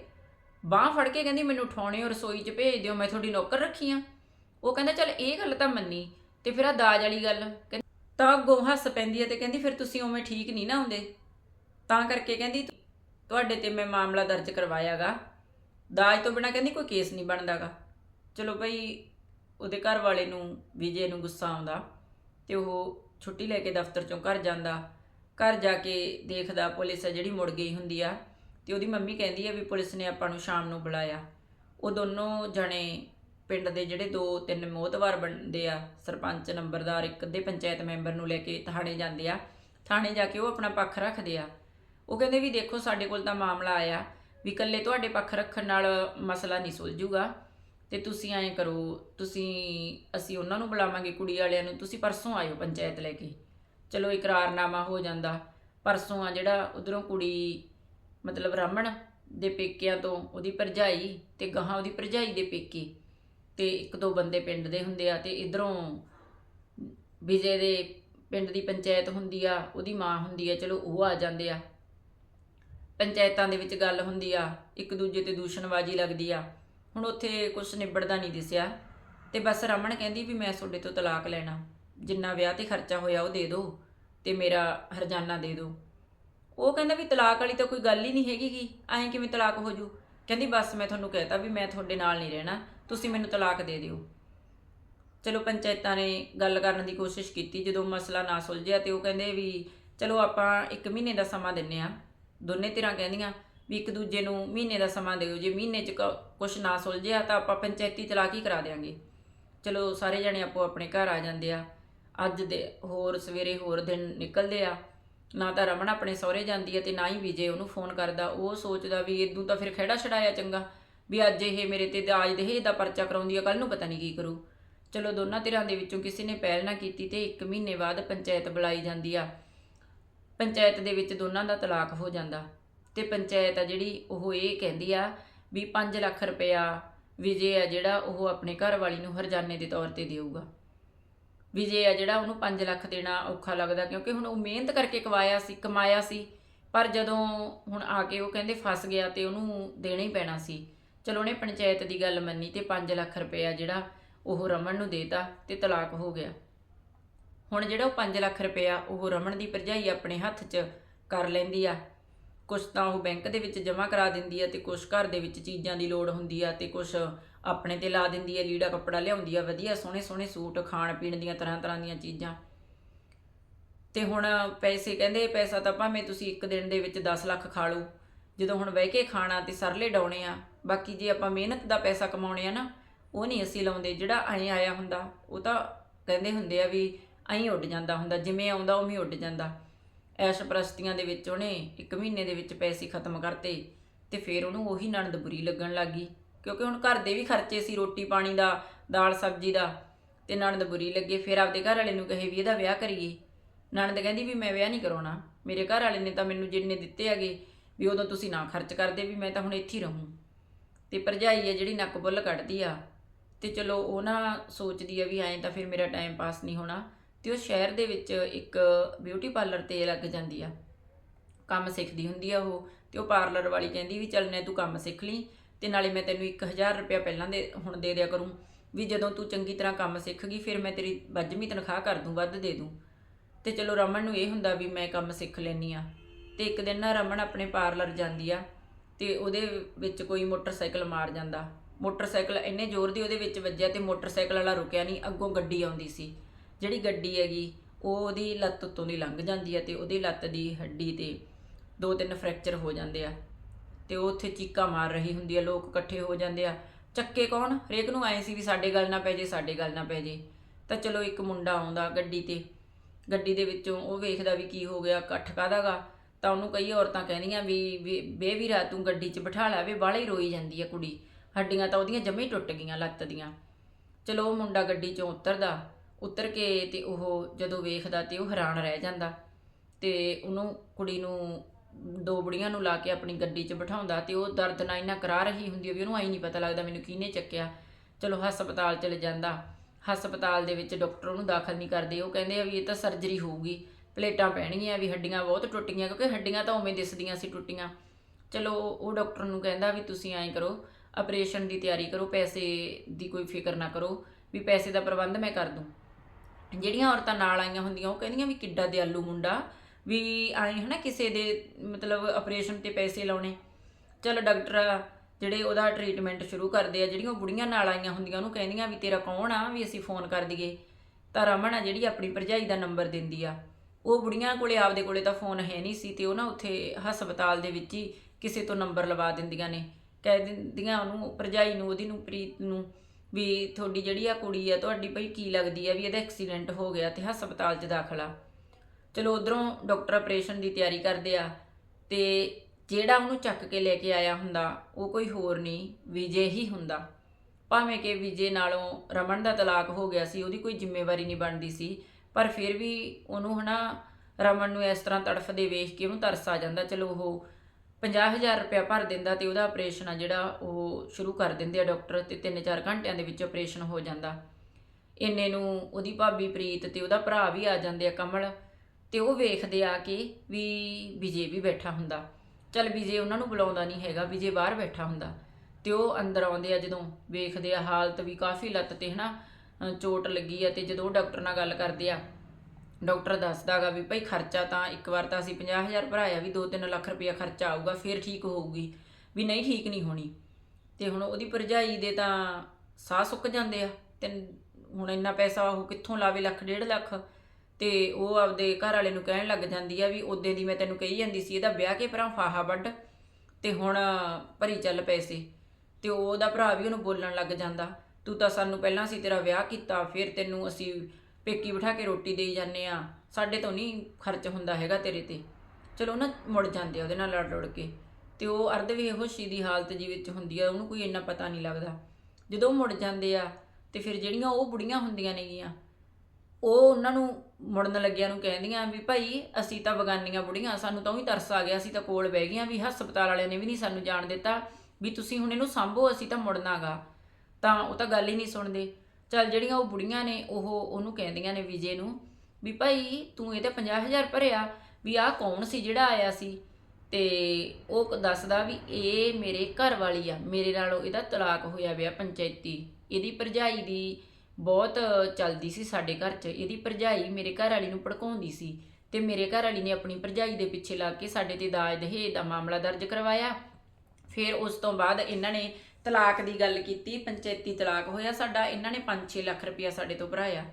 ਬਾਹ ਫੜ ਕੇ ਕਹਿੰਦੀ, ਮੈਨੂੰ ਉਠਾਉਣੇ ਔਰ ਰਸੋਈ 'ਚ ਭੇਜ ਦਿਓ, ਮੈਂ ਤੁਹਾਡੀ ਨੌਕਰ ਰੱਖੀ ਆ। ਉਹ ਕਹਿੰਦਾ, ਚੱਲ, ਇਹ ਗੱਲ ਤਾਂ ਮੰਨੀ। ਤੇ ਫਿਰ ਆ ਦਾਜ ਵਾਲੀ ਗੱਲ, ਕਹਿੰਦੀ- ਤਾਂ ਅੱਗੋਂ ਹੱਸ ਪੈਂਦੀ ਹੈ ਤੇ ਕਹਿੰਦੀ, ਫਿਰ ਤੁਸੀਂ ਉਵੇਂ ਠੀਕ ਨਹੀਂ ਨਾ ਹੁੰਦੇ ਤਾਂ ਕਰਕੇ ਕਹਿੰਦੀ, ਤੁਹਾਡੇ ਤੇ ਮੈਂ ਮਾਮਲਾ ਦਰਜ ਕਰਵਾਇਆਗਾ। ਦਾਜ ਤੋਂ ਬਿਨਾ ਕਹਿੰਦੀ, ਕੋਈ ਕੇਸ ਨਹੀਂ ਬਣਦਾਗਾ। ਚਲੋ ਭਈ ਉਹਦੇ ਘਰ ਵਾਲੇ ਨੂੰ, ਵਿਜੇ ਨੂੰ ਗੁੱਸਾ ਆਉਂਦਾ ਤੇ ਉਹ ਛੁੱਟੀ ਲੈ ਕੇ ਦਫ਼ਤਰ ਚੋਂ ਘਰ ਜਾਂਦਾ, ਘਰ ਜਾ ਕੇ ਦੇਖਦਾ ਪੁਲਿਸ ਆ ਜਿਹੜੀ ਮੁੜ ਗਈ ਹੁੰਦੀ ਆ, ਤੇ ਉਹਦੀ ਮੰਮੀ ਕਹਿੰਦੀ ਆ ਵੀ ਪੁਲਿਸ ਨੇ ਆਪਾਂ ਨੂੰ ਸ਼ਾਮ ਨੂੰ ਬੁਲਾਇਆ। ਉਹ ਦੋਨੋਂ ਜਣੇ ਪਿੰਡ ਦੇ ਜਿਹੜੇ ਦੋ ਤਿੰਨ ਮੋਹਤਵਾਰ ਬੰਦੇ ਆ, ਸਰਪੰਚ, ਨੰਬਰਦਾਰ, ਇੱਕ ਅੱਧੇ ਪੰਚਾਇਤ ਮੈਂਬਰ ਨੂੰ ਲੈ ਕੇ ਥਾਣੇ ਜਾਂਦੇ ਆ, ਥਾਣੇ ਜਾ ਕੇ ਉਹ ਆਪਣਾ ਪੱਖ ਰੱਖਦੇ ਆ। ਉਹ ਕਹਿੰਦੇ ਵੀ ਦੇਖੋ ਸਾਡੇ ਕੋਲ ਤਾਂ ਮਾਮਲਾ ਆਇਆ, ਵੀ ਇਕੱਲੇ ਤੁਹਾਡੇ ਪੱਖ ਰੱਖਣ ਨਾਲ ਮਸਲਾ ਨਹੀਂ ਸੁਲਝੂਗਾ। ਤੇ ਤੁਸੀਂ ਐਂ ਕਰੋ, ਤੁਸੀਂ, ਅਸੀਂ ਉਹਨਾਂ ਨੂੰ ਬੁਲਾਵਾਂਗੇ ਕੁੜੀ ਵਾਲਿਆਂ ਨੂੰ, ਤੁਸੀਂ ਪਰਸੋਂ ਆਇਓ ਪੰਚਾਇਤ ਲੈ ਕੇ। ਚਲੋ ਇਕਰਾਰਨਾਮਾ ਹੋ ਜਾਂਦਾ। ਪਰਸੋਂ ਆ ਜਿਹੜਾ ਉਧਰੋਂ ਕੁੜੀ, ਮਤਲਬ ਰਾਮਣ ਦੇ ਪੇਕਿਆਂ ਤੋਂ ਉਹਦੀ ਭਰਜਾਈ ਤੇ ਗਾਹਾਂ ਉਹਦੀ ਭਰਜਾਈ ਦੇ ਪੇਕੇ ਤੇ ਇੱਕ ਦੋ ਬੰਦੇ ਪਿੰਡ ਦੇ ਹੁੰਦੇ ਆ ਤੇ ਇਧਰੋਂ ਵਿਜੇ ਦੇ ਪਿੰਡ ਦੀ ਪੰਚਾਇਤ ਹੁੰਦੀ ਆ, ਉਹਦੀ ਮਾਂ ਹੁੰਦੀ ਆ, ਚਲੋ ਉਹ ਆ ਜਾਂਦੇ ਆ। ਪੰਚਾਇਤਾਂ ਦੇ ਵਿੱਚ ਗੱਲ ਹੁੰਦੀ ਆ, ਇੱਕ ਦੂਜੇ ਤੇ ਦੂਸ਼ਣਬਾਜ਼ੀ ਲੱਗਦੀ ਆ। ਹੁਣ ਉੱਥੇ ਕੁਝ ਨਿਬੜਦਾ ਨਹੀਂ ਦਿਸਿਆ। ਤੇ ਬਸ ਰਮਨ ਕਹਿੰਦੀ ਵੀ ਮੈਂ ਤੁਹਾਡੇ ਤੋਂ ਤਲਾਕ ਲੈਣਾ। ਜਿੰਨਾ ਵਿਆਹ ਤੇ ਖਰਚਾ ਹੋਇਆ ਉਹ ਦੇ ਦਿਓ ਤੇ ਮੇਰਾ ਹਰਜਾਨਾ ਦੇ ਦਿਓ। ਉਹ ਕਹਿੰਦਾ ਵੀ ਤਲਾਕ ਵਾਲੀ ਤਾਂ ਕੋਈ ਗੱਲ ਹੀ ਨਹੀਂ ਹੈਗੀ ਗੀ। ਐਂ ਕਿਵੇਂ ਤਲਾਕ ਹੋ ਜੂ? ਕਹਿੰਦੀ ਬਸ ਮੈਂ ਤੁਹਾਨੂੰ ਕਹਿਤਾ ਵੀ ਮੈਂ ਤੁਹਾਡੇ ਨਾਲ ਨਹੀਂ ਰਹਿਣਾ। ਤੁਸੀਂ ਮੈਨੂੰ ਤਲਾਕ ਦੇ ਦਿਓ। ਚਲੋ ਪੰਚਾਇਤਾਂ ਨੇ ਗੱਲ ਕਰਨ ਦੀ ਕੋਸ਼ਿਸ਼ ਕੀਤੀ। ਜਦੋਂ ਮਸਲਾ ਨਾ ਸੁਲਝਿਆ ਤੇ ਉਹ ਕਹਿੰਦੇ ਵੀ ਚਲੋ ਆਪਾਂ 1 ਮਹੀਨੇ ਦਾ ਸਮਾਂ ਦਿੰਨੇ ਆ। ਦੋਨੇ ਧਿਰਾਂ ਕਹਿੰਦੀਆਂ ਵੀ ਇੱਕ ਦੂਜੇ ਨੂੰ ਮਹੀਨੇ ਦਾ ਸਮਾਂ ਦਿਓ, ਜੇ ਮਹੀਨੇ 'ਚ ਕੁਝ ਨਾ ਸੁਲਝਿਆ ਤਾਂ ਆਪਾਂ ਪੰਚਾਇਤੀ ਤਲਾਕ ਹੀ ਕਰਾ ਦੇਾਂਗੇ ਚਲੋ ਸਾਰੇ ਜਣੇ ਆਪੋ ਆਪਣੇ ਘਰ ਆ ਜਾਂਦੇ ਆ, ਅੱਜ ਦੇ ਹੋਰ ਸਵੇਰੇ ਹੋਰ ਦਿਨ ਨਿਕਲਦੇ ਆ, ਨਾ ਤਾਂ ਰਮਨ ਆਪਣੇ ਸਹੁਰੇ ਜਾਂਦੀ ਹੈ ਤੇ ਨਾ ਹੀ ਵਿਜੇ ਉਹਨੂੰ ਫੋਨ ਕਰਦਾ, ਉਹ ਸੋਚਦਾ ਵੀ ਇਦੋਂ ਤਾਂ ਫਿਰ ਖਿਹੜਾ ਛਡਾਇਆ ਚੰਗਾ, ਵੀ ਅੱਜ ਇਹ ਮੇਰੇ ਤੇ ਦਾਜ ਦਹੇਜ ਦਾ ਪਰਚਾ ਕਰਾਉਂਦੀ ਆ ਕੱਲ ਨੂੰ ਪਤਾ ਨਹੀਂ ਕੀ ਕਰੂ। ਚਲੋ ਦੋਨਾਂ ਧਿਰਾਂ ਦੇ ਵਿੱਚੋਂ ਕਿਸੇ ਨੇ ਪਹਿਲ ਨਾ ਕੀਤੀ ਤੇ 1 ਮਹੀਨੇ ਬਾਅਦ ਪੰਚਾਇਤ ਬੁਲਾਈ ਜਾਂਦੀ ਆ। ਪੰਚਾਇਤ ਦੇ ਵਿੱਚ ਦੋਨਾਂ ਦਾ ਤਲਾਕ ਹੋ ਜਾਂਦਾ। ਤੇ ਪੰਚਾਇਤ ਆ ਜਿਹੜੀ ਉਹ ਇਹ ਕਹਿੰਦੀ ਆ ਵੀ 5 ਲੱਖ ਰੁਪਇਆ ਵਿਜੇ ਆ ਜਿਹੜਾ ਉਹ ਆਪਣੇ ਘਰ ਵਾਲੀ ਨੂੰ ਹਰਜਾਨੇ ਦੇ ਤੌਰ ਤੇ ਦੇਊਗਾ। ਵਿਜੇ ਆ ਜਿਹੜਾ ਉਹਨੂੰ 5 ਲੱਖ ਦੇਣਾ ਔਖਾ ਲੱਗਦਾ ਕਿਉਂਕਿ ਹੁਣ ਉਹ ਮਿਹਨਤ ਕਰਕੇ ਕਮਾਇਆ ਸੀ ਕਮਾਇਆ ਸੀ, ਪਰ ਜਦੋਂ ਹੁਣ ਆ ਕੇ ਉਹ ਕਹਿੰਦੇ ਫਸ ਗਿਆ ਤੇ ਉਹਨੂੰ ਦੇਣਾ ਹੀ ਪੈਣਾ ਸੀ। ਚਲੋ ਉਹਨੇ ਪੰਚਾਇਤ ਦੀ ਗੱਲ ਮੰਨੀ ਤੇ 5 ਲੱਖ ਰੁਪਇਆ ਜਿਹੜਾ ਉਹ ਰਮਨ ਨੂੰ ਦੇਤਾ ਤੇ ਤਲਾਕ ਹੋ ਗਿਆ। ਹੁਣ ਜਿਹੜਾ ਉਹ 5 ਲੱਖ ਰੁਪਇਆ ਉਹ ਰਮਨ ਦੀ ਭਰਜਾਈ ਆਪਣੇ ਹੱਥ 'ਚ ਕਰ ਲੈਂਦੀ ਆ ਕੁਝ ਤਾਂ ਉਹ ਬੈਂਕ ਦੇ ਵਿੱਚ ਜਮ੍ਹਾਂ ਕਰਾ ਦਿੰਦੀ ਆ ਤੇ ਕੁਝ ਘਰ ਦੇ ਵਿੱਚ ਚੀਜ਼ਾਂ ਦੀ ਲੋੜ ਹੁੰਦੀ ਆ ਤੇ ਕੁਝ ਆਪਣੇ ਤੇ ਲਾ ਦਿੰਦੀ ਹੈ ਲੀੜਾ ਕੱਪੜਾ ਲਿਆਉਂਦੀ ਆ, ਵਧੀਆ ਸੋਹਣੇ ਸੋਹਣੇ ਸੂਟ, ਖਾਣ ਪੀਣ ਦੀਆਂ ਤਰ੍ਹਾਂ ਤਰ੍ਹਾਂ ਦੀਆਂ ਚੀਜ਼ਾਂ। ਤੇ ਹੁਣ ਪੈਸੇ ਕਹਿੰਦੇ ਪੈਸਾ ਤਾਂ ਭਾਵੇਂ ਤੁਸੀਂ ਇੱਕ ਦਿਨ ਦੇ ਵਿੱਚ 10 ਲੱਖ ਖਾ ਲਓ, ਜਦੋਂ ਹੁਣ ਬਹਿ ਕੇ ਖਾਣਾ ਤੇ ਸਰਲੇ ਡਾਉਣੇ ਆ, ਬਾਕੀ ਜੇ ਆਪਾਂ ਮਿਹਨਤ ਦਾ ਪੈਸਾ ਕਮਾਉਣੇ ਆ ਨਾ, ਉਹ ਨਹੀਂ ਅਸੀਂ ਲਾਉਂਦੇ, ਜਿਹੜਾ ਐਂ ਆਇਆ ਹੁੰਦਾ, ਉਹ ਤਾਂ ਕਹਿੰਦੇ ਹੁੰਦੇ ਆ ਵੀ ਐਂ ਉੱਡ ਜਾਂਦਾ ਹੁੰਦਾ, ਜਿਵੇਂ ਆਉਂਦਾ ਉਵੇਂ ਉੱਡ ਜਾਂਦਾ। ਐਸ਼ ਪ੍ਰਸਤੀਆਂ ਦੇ ਵਿੱਚ ਉਹਨੇ ਇੱਕ ਮਹੀਨੇ ਦੇ ਵਿੱਚ ਪੈਸੇ ਖਤਮ ਕਰਤੇ ਤੇ ਫਿਰ ਉਹਨੂੰ ਉਹੀ ਨਣਦ ਬੁਰੀ ਲੱਗਣ ਲੱਗੀ ਕਿਉਂਕਿ ਹੁਣ ਘਰ ਦੇ ਵੀ ਖਰਚੇ ਸੀ ਰੋਟੀ ਪਾਣੀ ਦਾ, ਦਾਲ ਸਬਜ਼ੀ ਦਾ, ਤੇ ਨਣਦ ਬੁਰੀ ਲੱਗੇ, ਫਿਰ ਆਪਦੇ ਘਰ ਵਾਲੇ ਨੂੰ ਕਹੇ ਵੀ ਇਹਦਾ ਵਿਆਹ ਕਰੀਏ। ਨਣਦ ਕਹਿੰਦੀ ਵੀ ਮੈਂ ਵਿਆਹ ਨਹੀਂ ਕਰਾਉਣਾ, ਮੇਰੇ ਘਰ ਵਾਲੇ ਨੇ ਤਾਂ ਮੈਨੂੰ ਜਿੰਨੇ ਦਿੱਤੇ ਹੈਗੇ ਵੀ ਉਦੋਂ ਤੁਸੀਂ ਨਾ ਖਰਚ ਕਰਦੇ, ਵੀ ਮੈਂ ਤਾਂ ਹੁਣ ਇੱਥੇ ਹੀ ਰਹੂੰ। ਤੇ ਭਰਜਾਈ ਹੈ ਜਿਹੜੀ ਨੱਕ ਬੁੱਲ ਕੱਢਦੀ ਆ, ਤੇ ਚਲੋ ਉਹ ਨਾ ਸੋਚਦੀ ਆ ਵੀ ਐਂ ਤਾਂ ਫਿਰ ਮੇਰਾ ਟਾਈਮ ਪਾਸ ਨਹੀਂ ਹੋਣਾ। ਤੇ ਉਹ ਸ਼ਹਿਰ ਦੇ ਵਿੱਚ ਇੱਕ ਬਿਊਟੀ ਪਾਰਲਰ ਤੇ ਲੱਗ ਜਾਂਦੀ ਆ। ਕੰਮ ਸਿੱਖਦੀ ਹੁੰਦੀ ਆ ਉਹ ਤੇ ਉਹ ਪਾਰਲਰ ਵਾਲੀ ਕਹਿੰਦੀ ਵੀ ਚੱਲ ਨੇ ਤੂੰ ਕੰਮ ਸਿੱਖ ਲਈ ਤੇ ਨਾਲੇ ਮੈਂ ਤੈਨੂੰ 1000 ਰੁਪਇਆ ਪਹਿਲਾਂ ਦੇ, ਹੁਣ ਦੇ ਦਿਆ ਕਰੂੰ। ਵੀ ਜਦੋਂ ਤੂੰ ਚੰਗੀ ਤਰ੍ਹਾਂ ਕੰਮ ਸਿੱਖ ਗਈ, ਫਿਰ ਮੈਂ ਤੇਰੀ ਵੱਜਵੀਂ ਤਨਖਾਹ ਕਰ ਦੂੰ, ਵੱਧ ਦੇ ਦੂੰ। ਤੇ ਚਲੋ ਰਮਨ ਨੂੰ ਇਹ ਹੁੰਦਾ ਵੀ ਮੈਂ ਕੰਮ ਸਿੱਖ ਲੈਣੀ ਆ। ਤੇ ਇੱਕ ਦਿਨ ਨਾ ਰਮਨ ਆਪਣੇ ਪਾਰਲਰ ਜਾਂਦੀ ਆ ਤੇ ਉਹਦੇ ਵਿੱਚ ਕੋਈ ਮੋਟਰਸਾਈਕਲ ਮਾਰ ਜਾਂਦਾ। ਮੋਟਰਸਾਈਕਲ ਇੰਨੇ ਜ਼ੋਰ ਦੀ ਉਹਦੇ ਵਿੱਚ ਵੱਜਿਆ ਤੇ ਮੋਟਰਸਾਈਕਲ ਵਾਲਾ ਰੁਕਿਆ ਨਹੀਂ ਅੱਗੋਂ ਗੱਡੀ ਆਉਂਦੀ ਸੀ। ਜਿਹੜੀ ਗੱਡੀ ਹੈਗੀ, ਉਹ ਉਹਦੀ ਲੱਤ ਉੱਤੋਂ ਦੀ ਲੰਘ ਜਾਂਦੀ ਹੈ ਤੇ ਉਹਦੀ ਲੱਤ ਦੀ ਹੱਡੀ ਤੇ ਦੋ ਤਿੰਨ ਫ੍ਰੈਕਚਰ ਹੋ ਜਾਂਦੇ ਆ। ਤੇ ਉਹ ਉੱਥੇ ਚੀਕਾਂ ਮਾਰ ਰਹੀ ਹੁੰਦੀ ਆ, ਲੋਕ ਇਕੱਠੇ ਹੋ ਜਾਂਦੇ ਆ। ਚੱਕੇ ਕੌਣ? ਹਰੇਕ ਨੂੰ ਆਏ ਸੀ ਵੀ ਸਾਡੇ ਗੱਲ ਨਾ ਪੈ ਜੇ, ਸਾਡੇ ਗੱਲ ਨਾ ਪੈ ਜੇ। ਤਾਂ ਚਲੋ ਇੱਕ ਮੁੰਡਾ ਆਉਂਦਾ ਗੱਡੀ ਤੇ। ਗੱਡੀ ਦੇ ਵਿੱਚੋਂ ਉਹ ਵੇਖਦਾ ਵੀ ਕੀ ਹੋ ਗਿਆ, ਇਕੱਠ ਕਾਦਾਗਾ ਤਾਂ ਉਹਨੂੰ ਕਈ ਔਰਤਾਂ ਕਹਿੰਦੀਆਂ ਵੀ ਵੀ ਬੇ ਵੀਰਾ ਤੂੰ ਗੱਡੀ 'ਚ ਬਿਠਾ ਲੈ, ਵੇ ਬਾਹਲਾ ਹੀ ਰੋਈ ਜਾਂਦੀ ਆ ਕੁੜੀ। ਹੱਡੀਆਂ ਤਾਂ ਉਹਦੀਆਂ ਜਮੇ ਹੀ ਟੁੱਟ ਗਈਆਂ, ਲੱਤ ਦੀਆਂ। ਚਲੋ ਉਹ ਮੁੰਡਾ ਗੱਡੀ 'ਚੋਂ ਉਤਰਦਾ। ਉਤਰ ਕੇ ਤੇ ਉਹ ਜਦੋਂ ਵੇਖਦਾ ਤੇ ਉਹ ਹੈਰਾਨ ਰਹਿ ਜਾਂਦਾ। ਤੇ ਉਹਨੂੰ ਕੁੜੀ ਨੂੰ ਦੋ ਬੁੜੀਆਂ ਨੂੰ ਲਾ ਕੇ ਆਪਣੀ ਗੱਡੀ 'ਚ ਬਿਠਾਉਂਦਾ ਤੇ ਉਹ ਦਰਦ ਨਾਲ ਇੰਨਾ ਕਰਾ ਰਹੀ ਹੁੰਦੀ ਵੀ ਉਹਨੂੰ ਆਈ ਨਹੀਂ ਪਤਾ ਲੱਗਦਾ ਮੈਨੂੰ ਕਿਹਨੇ ਚੱਕਿਆ। ਚਲੋ ਹਸਪਤਾਲ ਚਲੇ ਜਾਂਦਾ। ਹਸਪਤਾਲ ਦੇ ਵਿੱਚ ਡਾਕਟਰ ਉਹਨੂੰ ਦਾਖਲ ਨਹੀਂ ਕਰਦੇ। ਉਹ ਕਹਿੰਦੇ ਆ ਵੀ ਇਹ ਤਾਂ ਸਰਜਰੀ ਹੋਊਗੀ। ਪਲੇਟਾਂ ਪੈਣਗੀਆਂ ਵੀ, ਹੱਡੀਆਂ ਬਹੁਤ ਟੁੱਟ ਗਈਆਂ ਕਿਉਂਕਿ ਹੱਡੀਆਂ ਤਾਂ ਉਵੇਂ ਦਿਸਦੀਆਂ ਸੀ ਟੁੱਟੀਆਂ। ਚਲੋ ਉਹ ਡਾਕਟਰ ਨੂੰ ਕਹਿੰਦਾ ਵੀ ਤੁਸੀਂ ਐਂ ਕਰੋ, ਆਪਰੇਸ਼ਨ ਦੀ ਤਿਆਰੀ ਕਰੋ, ਪੈਸੇ ਦੀ ਕੋਈ ਫਿਕਰ ਨਾ ਕਰੋ, ਵੀ ਪੈਸੇ ਦਾ ਪ੍ਰਬੰਧ ਮੈਂ ਕਰ ਦੂੰ। ਜਿਹੜੀਆਂ ਔਰਤਾਂ ਨਾਲ ਆਈਆਂ ਹੁੰਦੀਆਂ, ਉਹ ਕਹਿੰਦੀਆਂ ਵੀ ਕਿੱਡਾ ਦਿਆਲੂ ਮੁੰਡਾ, ਵੀ ਆਏ ਹਨਾ ਕਿਸੇ ਦੇ ਮਤਲਬ ਆਪਰੇਸ਼ਨ ਤੇ ਪੈਸੇ ਲਾਉਣੇ। ਚਲ ਡਾਕਟਰ ਜਿਹੜੇ ਉਹਦਾ ਟ੍ਰੀਟਮੈਂਟ ਸ਼ੁਰੂ ਕਰਦੇ ਆ, ਜਿਹੜੀਆਂ ਉਹ ਬੁੜੀਆਂ ਨਾਲ ਆਈਆਂ ਹੁੰਦੀਆਂ, ਉਹਨੂੰ ਕਹਿੰਦੀਆਂ ਵੀ ਤੇਰਾ ਕੌਣ ਆ, ਵੀ ਅਸੀਂ ਫੋਨ ਕਰ ਦਈਏ। ਤਾਂ ਰਮਨ ਆ ਜਿਹੜੀ ਆਪਣੀ ਭਰਜਾਈ ਦਾ ਨੰਬਰ ਦਿੰਦੀ ਆ। ਉਹ ਬੁੜੀਆਂ ਕੋਲੇ ਆਪਦੇ ਕੋਲੇ ਤਾਂ ਫੋਨ ਹੈ ਨਹੀਂ ਸੀ ਤੇ ਉਹ ਨਾ ਉੱਥੇ ਹਸਪਤਾਲ ਦੇ ਵਿੱਚ ਹੀ ਕਿਸੇ ਤੋਂ ਨੰਬਰ ਲਵਾ ਦਿੰਦੀਆਂ ਨੇ। ਕਹਿ ਦਿੰਦੀਆਂ ਉਹਨੂੰ ਭਰਜਾਈ ਨੂੰ, ਉਹਦੀ ਨੂੰ, ਪ੍ਰੀਤ ਨੂੰ ਵੀ ਤੁਹਾਡੀ ਜਿਹੜੀ ਆ ਕੁੜੀ ਆ, ਤੁਹਾਡੀ ਭਈ ਕੀ ਲੱਗਦੀ ਆ ਵੀ ਇਹਦਾ ਐਕਸੀਡੈਂਟ ਹੋ ਗਿਆ ਤੇ ਹਸਪਤਾਲ 'ਚ ਦਾਖਲਾ। ਚਲੋ ਉਧਰੋਂ ਡਾਕਟਰ ਆਪਰੇਸ਼ਨ ਦੀ ਤਿਆਰੀ ਕਰਦੇ ਆ ਤੇ ਜਿਹੜਾ ਉਹਨੂੰ ਚੱਕ ਕੇ ਲੈ ਕੇ ਆਇਆ ਹੁੰਦਾ, ਉਹ ਕੋਈ ਹੋਰ ਨਹੀਂ, ਵਿਜੇ ਹੀ ਹੁੰਦਾ। ਭਾਵੇਂ ਕਿ ਵਿਜੇ ਨਾਲੋਂ ਰਮਨ ਦਾ ਤਲਾਕ ਹੋ ਗਿਆ ਸੀ, ਉਹਦੀ ਕੋਈ ਜ਼ਿੰਮੇਵਾਰੀ ਨਹੀਂ ਬਣਦੀ ਸੀ, ਪਰ ਫਿਰ ਵੀ ਉਹਨੂੰ ਹਨਾ ਰਮਨ ਨੂੰ ਇਸ ਤਰ੍ਹਾਂ ਤੜਫਦੇ ਵੇਖ ਕੇ ਉਹਨੂੰ ਤਰਸ ਆ ਜਾਂਦਾ, ਚਲੋ ਉਹ 50000 ਰੁਪਇਆ ਭਰ ਦਿੰਦਾ ਤੇ ਉਹਦਾ ਆਪਰੇਸ਼ਨ ਆ ਜਿਹੜਾ ਉਹ ਸ਼ੁਰੂ ਕਰ ਦਿੰਦੇ ਆ ਡਾਕਟਰ ਤੇ 3-4 ਘੰਟਿਆਂ ਦੇ ਵਿੱਚ ਆਪਰੇਸ਼ਨ ਹੋ ਜਾਂਦਾ। ਇੰਨੇ ਨੂੰ ਉਹਦੀ ਭਾਬੀ ਪ੍ਰੀਤ ਤੇ ਉਹਦਾ ਭਰਾ ਵੀ ਆ ਜਾਂਦੇ ਆ ਕਮਲ ਤੇ ਉਹ ਵੇਖਦੇ ਆ ਕਿ ਵੀ ਵਿਜੇ ਵੀ ਬੈਠਾ ਹੁੰਦਾ। ਚੱਲ ਵਿਜੇ ਉਹਨਾਂ ਨੂੰ ਬੁਲਾਉਂਦਾ ਨਹੀਂ ਹੈਗਾ ਵਿਜੇ ਬਾਹਰ ਬੈਠਾ ਹੁੰਦਾ। ਤੇ ਉਹ ਅੰਦਰ ਆਉਂਦੇ ਆ ਜਦੋਂ ਵੇਖਦੇ ਆ ਹਾਲਤ ਵੀ ਕਾਫੀ ਲੱਤ ਤੇ ਹਨਾ ਅ, ਚੋਟ ਲੱਗੀ ਆ ਤੇ ਜਦੋਂ ਉਹ ਡਾਕਟਰ ਨਾਲ ਗੱਲ ਕਰਦੇ ਆ ਡਾਕਟਰ ਦੱਸਦਾਗਾ ਵੀ ਭਾਈ ਖਰਚਾ ਤਾਂ ਇੱਕ ਵਾਰ ਤਾਂ ਅਸੀਂ 50000 ਭਰਾਇਆ ਵੀ 2-3 ਲੱਖ ਰੁਪਇਆ ਖਰਚਾ ਆਊਗਾ, ਫਿਰ ਠੀਕ ਹੋਊਗੀ। ਵੀ ਨਹੀਂ ਠੀਕ ਨਹੀਂ ਹੋਣੀ। ਤੇ ਹੁਣ ਉਹਦੀ ਭਰਜਾਈ ਦੇ ਤਾਂ ਸਾਹ ਸੁੱਕ ਜਾਂਦੇ ਆ ਤੇ ਹੁਣ ਇੰਨਾ ਪੈਸਾ ਉਹ ਕਿੱਥੋਂ ਲਾਵੇ ਲੱਖ, ਡੇਢ ਲੱਖ? ਤੇ ਉਹ ਆਪਦੇ ਘਰ ਵਾਲੇ ਨੂੰ ਕਹਿਣ ਲੱਗ ਜਾਂਦੀ ਆ ਵੀ ਉਦੋਂ ਦੀ ਮੈਂ ਤੈਨੂੰ ਕਹੀ ਜਾਂਦੀ ਸੀ, ਇਹਦਾ ਵਿਆਹ ਕੇ ਭਰਾ ਫਾਹਾ ਵੱਢ। ਤੇ ਹੁਣ ਭਰੀ ਚੱਲ ਪੈਸੇ। ਤੇ ਉਹਦਾ ਭਰਾ ਵੀ ਉਹਨੂੰ ਬੋਲਣ ਲੱਗ ਜਾਂਦਾ, ਤੂੰ ਤਾਂ ਸਾਨੂੰ ਪਹਿਲਾਂ ਅਸੀਂ ਤੇਰਾ ਵਿਆਹ ਕੀਤਾ, ਫਿਰ ਤੈਨੂੰ ਅਸੀਂ ਪੇਕੀ ਬਿਠਾ ਕੇ ਰੋਟੀ ਦੇਈ ਜਾਂਦੇ ਆ। ਸਾਡੇ ਤੋਂ ਨਹੀਂ ਖਰਚ ਹੁੰਦਾ ਹੈਗਾ ਤੇਰੇ ਤੇ। ਚਲੋ ਨਾ ਮੁੜ ਜਾਂਦੇ ਆ ਉਹਦੇ ਨਾਲ ਲੜ ਲੜ ਕੇ। ਤੇ ਉਹ ਅਰਧ ਬੇਹੋਸ਼ੀ ਦੀ ਹਾਲਤ ਜੀ ਵਿੱਚ ਹੁੰਦੀ ਆ, ਉਹਨੂੰ ਕੋਈ ਇੰਨਾ ਪਤਾ ਨਹੀਂ ਲੱਗਦਾ। ਜਦੋਂ ਮੁੜ ਜਾਂਦੇ ਆ, ਤੇ ਫਿਰ ਜਿਹੜੀਆਂ ਉਹ ਬੁੜੀਆਂ ਹੁੰਦੀਆਂ ਨੇਗੀਆਂ, ਉਹ ਉਹਨਾਂ ਨੂੰ ਮੁੜਨ ਲੱਗਿਆਂ ਨੂੰ ਕਹਿੰਦੀਆਂ ਵੀ ਭਾਈ ਅਸੀਂ ਤਾਂ ਬਗਾਨੀਆਂ ਬੁੜੀਆਂ, ਸਾਨੂੰ ਤਾਂ ਉਹੀ ਤਰਸ ਆ ਗਿਆ, ਅਸੀਂ ਤਾਂ ਕੋਲ ਬਹਿ ਗਈਆਂ ਵੀ ਹਸਪਤਾਲ ਵਾਲਿਆਂ ਨੇ ਵੀ ਨਹੀਂ ਸਾਨੂੰ ਜਾਣ ਦਿੱਤਾ ਵੀ ਤੁਸੀਂ ਹੁਣ ਇਹਨੂੰ ਸੰਭੋ, ਅਸੀਂ ਤਾਂ ਮੁੜਨਾਗਾ। ਤਾਂ ਉਹ ਤਾਂ ਗੱਲ ਹੀ ਨਹੀਂ ਸੁਣਦੇ। ਚੱਲ ਜਿਹੜੀਆਂ ਉਹ ਬੁੜੀਆਂ ਨੇ, ਉਹ ਉਹਨੂੰ ਕਹਿੰਦੀਆਂ ਨੇ ਵਿਜੇ ਨੂੰ ਵੀ ਭਾਈ ਤੂੰ ਇਹ ਤੇ 50000 ਭਰਿਆ ਵੀ ਆਹ ਕੌਣ ਸੀ ਜਿਹੜਾ ਆਇਆ ਸੀ? ਤੇ ਉਹ ਦੱਸਦਾ ਵੀ ਇਹ ਮੇਰੇ ਘਰ ਵਾਲੀ ਆ, ਮੇਰੇ ਨਾਲੋਂ ਇਹਦਾ ਤਲਾਕ ਹੋਇਆ ਵਿਆ ਪੰਚਾਇਤੀ। ਇਹਦੀ ਭਰਜਾਈ ਦੀ ਬਹੁਤ ਚੱਲਦੀ ਸੀ ਸਾਡੇ ਘਰ 'ਚ, ਇਹਦੀ ਭਰਜਾਈ ਮੇਰੇ ਘਰ ਵਾਲੀ ਨੂੰ ਭੜਕਾਉਂਦੀ ਸੀ ਤੇ ਮੇਰੇ ਘਰ ਵਾਲੀ ਨੇ ਆਪਣੀ ਭਰਜਾਈ ਦੇ ਪਿੱਛੇ ਲੱਗ ਕੇ ਸਾਡੇ ਤੇ ਦਾਜ ਦਹੇਜ ਦਾ ਮਾਮਲਾ ਦਰਜ ਕਰਵਾਇਆ। ਫਿਰ ਉਸ ਤੋਂ ਬਾਅਦ ਇਹਨਾਂ ਨੇ ਤਲਾਕ ਦੀ ਗੱਲ ਕੀਤੀ, ਪੰਚਾਇਤੀ ਤਲਾਕ ਹੋਇਆ ਸਾਡਾ, ਇਹਨਾਂ ਨੇ 5-6 ਲੱਖ ਰੁਪਇਆ ਸਾਡੇ ਤੋਂ ਭਰਾਇਆ।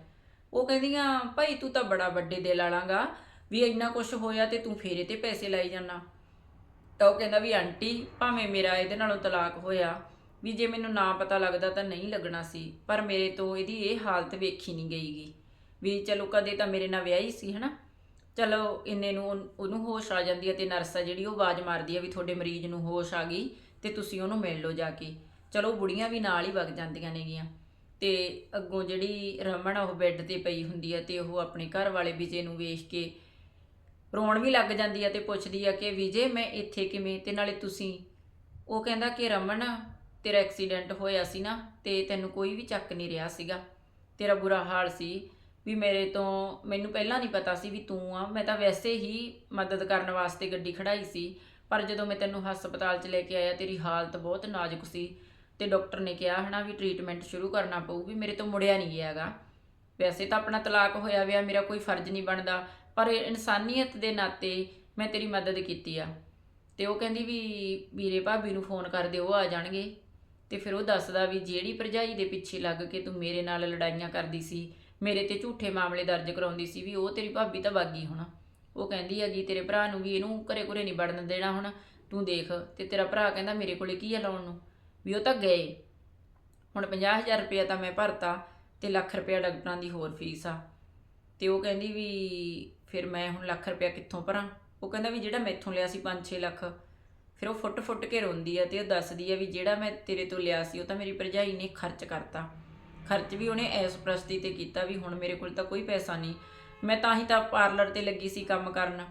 ਉਹ ਕਹਿੰਦੀਆਂ, ਭਾਈ ਤੂੰ ਤਾਂ ਬੜਾ ਵੱਡੇ ਦਿਲ ਵਾਲਾਂਗਾ, ਵੀ ਇੰਨਾ ਕੁਝ ਹੋਇਆ ਤੇ ਤੂੰ ਫੇਰੇ ਤੇ ਪੈਸੇ ਲਾਈ ਜਾਣਾ ਤਾਂ ਉਹ ਕਹਿੰਦਾ ਵੀ, ਆਂਟੀ, ਭਾਵੇਂ ਮੇਰਾ ਇਹਦੇ ਨਾਲੋਂ ਤਲਾਕ ਹੋਇਆ, ਵੀ ਜੇ ਮੈਨੂੰ ਨਾ ਪਤਾ ਲੱਗਦਾ ਤਾਂ ਨਹੀਂ ਲੱਗਣਾ ਸੀ, ਪਰ ਮੇਰੇ ਤੋਂ ਇਹਦੀ ਇਹ ਹਾਲਤ ਵੇਖੀ ਨਹੀਂ ਗਈਗੀ, ਵੀ ਚਲੋ ਕਦੇ ਤਾਂ ਮੇਰੇ ਨਾਲ ਵਿਆਹੀ ਸੀ, ਹਨਾ? ਚਲੋ, ਇੰਨੇ ਨੂੰ ਉਹਨੂੰ ਹੋਸ਼ ਆ ਜਾਂਦੀ ਹੈ ਤੇ ਨਰਸ ਆ ਜਿਹੜੀ, ਉਹ ਆਵਾਜ਼ ਮਾਰਦੀ ਹੈ ਵੀ ਤੁਹਾਡੇ ਮਰੀਜ਼ ਨੂੰ ਹੋਸ਼ ਆ ਗਈ ਤੇ ਤੁਸੀਂ ਉਹਨੂੰ ਮਿਲ ਲਓ ਜਾ ਕੇ। ਚਲੋ, ਬੁੜੀਆਂ ਵੀ ਨਾਲ ਹੀ ਵਗ ਜਾਂਦੀਆਂ ਨੇਗੀਆਂ। ਤੇ ਅੱਗੋਂ ਜਿਹੜੀ ਰਮਨ ਆ, ਉਹ ਬੈੱਡ ਤੇ ਪਈ ਹੁੰਦੀ ਆ ਤੇ ਉਹ ਆਪਣੇ ਘਰ ਵਾਲੇ ਵਿਜੇ ਨੂੰ ਵੇਖ ਕੇ ਰੋਣ ਵੀ ਲੱਗ ਜਾਂਦੀ ਆ ਤੇ ਪੁੱਛਦੀ ਆ ਕਿ, ਵਿਜੇ, ਮੈਂ ਇੱਥੇ ਕਿਵੇਂ? ਤੇ ਨਾਲੇ ਤੁਸੀਂ ਉਹ ਕਹਿੰਦਾ ਕਿ, ਰਮਨ, ਤੇਰਾ ਐਕਸੀਡੈਂਟ ਹੋਇਆ ਸੀ ਨਾ, ਤੇ ਤੈਨੂੰ ਕੋਈ ਵੀ ਚੱਕ ਨਹੀਂ ਰਿਹਾ ਸੀਗਾ। ਤੇਰਾ ਬੁਰਾ ਹਾਲ ਸੀ ਵੀ ਮੇਰੇ ਤੋਂ ਮੈਨੂੰ ਪਹਿਲਾਂ ਨਹੀਂ ਪਤਾ ਸੀ ਵੀ ਤੂੰ ਆ। ਮੈਂ ਤਾਂ ਵੈਸੇ ਹੀ ਮਦਦ ਕਰਨ ਵਾਸਤੇ ਗੱਡੀ ਖੜਾਈ ਸੀ ਪਰ ਜਦੋਂ ਮੈਂ ਤੈਨੂੰ ਹਸਪਤਾਲ 'ਚ ਲੈ ਕੇ ਆਇਆ, ਤੇਰੀ ਹਾਲਤ ਬਹੁਤ ਨਾਜ਼ੁਕ ਸੀ ਤੇ ਡਾਕਟਰ ਨੇ ਕਿਹਾ ਹਨਾ ਵੀ ਟ੍ਰੀਟਮੈਂਟ ਸ਼ੁਰੂ ਕਰਨਾ ਪਊ, ਵੀ ਮੇਰੇ ਤੋਂ ਮੁੜਿਆ ਨਹੀਂ ਗਿਆਗਾ ਵੈਸੇ ਤਾਂ ਆਪਣਾ ਤਲਾਕ ਹੋਇਆ ਵਿਆ, ਮੇਰਾ ਕੋਈ ਫਰਜ਼ ਨਹੀਂ ਬਣਦਾ, ਪਰ ਇਨਸਾਨੀਅਤ ਦੇ ਨਾਤੇ ਮੈਂ ਤੇਰੀ ਮਦਦ ਕੀਤੀ ਆ। ਤੇ ਉਹ ਕਹਿੰਦੀ ਵੀ ਵੀਰੇ ਭਾਬੀ ਨੂੰ ਫੋਨ ਕਰ ਦਿਓ ਉਹ ਆ ਜਾਣਗੇ। ਤੇ ਫਿਰ ਉਹ ਦੱਸਦਾ ਵੀ ਜਿਹੜੀ ਭਰਜਾਈ ਦੇ ਪਿੱਛੇ ਲੱਗ ਕੇ ਤੂੰ ਮੇਰੇ ਨਾਲ ਲੜਾਈਆਂ ਕਰਦੀ ਸੀ, ਮੇਰੇ ਤੇ ਝੂਠੇ ਮਾਮਲੇ ਦਰਜ ਕਰਾਉਂਦੀ ਸੀ ਵੀ ਉਹ ਤੇਰੀ ਭਾਬੀ ਤਾਂ ਬਾਗੀ ਹੋਣਾ। ਉਹ ਕਹਿੰਦੀ ਹੈਗੀ, ਤੇਰੇ ਭਰਾ ਨੂੰ ਵੀ ਇਹਨੂੰ ਘਰੇ ਘਰੇ ਨਹੀਂ ਵੜਨ ਦੇਣਾ ਹੁਣ, ਤੂੰ ਦੇਖ, ਤੇ ਤੇਰਾ ਭਰਾ ਕਹਿੰਦਾ ਮੇਰੇ ਕੋਲੇ ਕੀ ਆ ਲਾਉਣ ਨੂੰ? ਵੀ ਉਹ ਤਾਂ ਗਏ। ਹੁਣ 50000 ਰੁਪਇਆ ਤਾਂ ਮੈਂ ਭਰਤਾ ਤੇ ਲੱਖ ਰੁਪਇਆ ਡਾਕਟਰਾਂ ਦੀ ਹੋਰ ਫੀਸ ਆ। ਤੇ ਉਹ ਕਹਿੰਦੀ ਵੀ ਫਿਰ ਮੈਂ ਹੁਣ ਲੱਖ ਰੁਪਇਆ ਕਿੱਥੋਂ ਭਰਾਂ? ਉਹ ਕਹਿੰਦਾ ਵੀ ਜਿਹੜਾ ਮੈਥੋਂ ਲਿਆ ਸੀ 5-6 ਲੱਖ। ਫਿਰ ਉਹ ਫੁੱਟ ਫੁੱਟ ਕੇ ਰੋਂਦੀ ਆ ਤੇ ਉਹ ਦੱਸਦੀ ਆ ਵੀ ਜਿਹੜਾ ਮੈਂ ਤੇਰੇ ਤੋਂ ਲਿਆ ਸੀ, ਉਹ ਤਾਂ ਮੇਰੀ ਭਰਜਾਈ ਨੇ ਖਰਚ ਕਰਤਾ। ਖਰਚ ਵੀ ਉਹਨੇ ਐਸ ਪ੍ਰਸਤੀ ਤੇ ਕੀਤਾ ਵੀ ਹੁਣ ਮੇਰੇ ਕੋਲ ਤਾਂ ਕੋਈ ਪੈਸਾ ਨਹੀਂ। ਮੈਂ ਤਾਂ ਹੀ ਤਾਂ ਪਾਰਲਰ ਤੇ ਲੱਗੀ ਸੀ ਕੰਮ ਕਰਨ।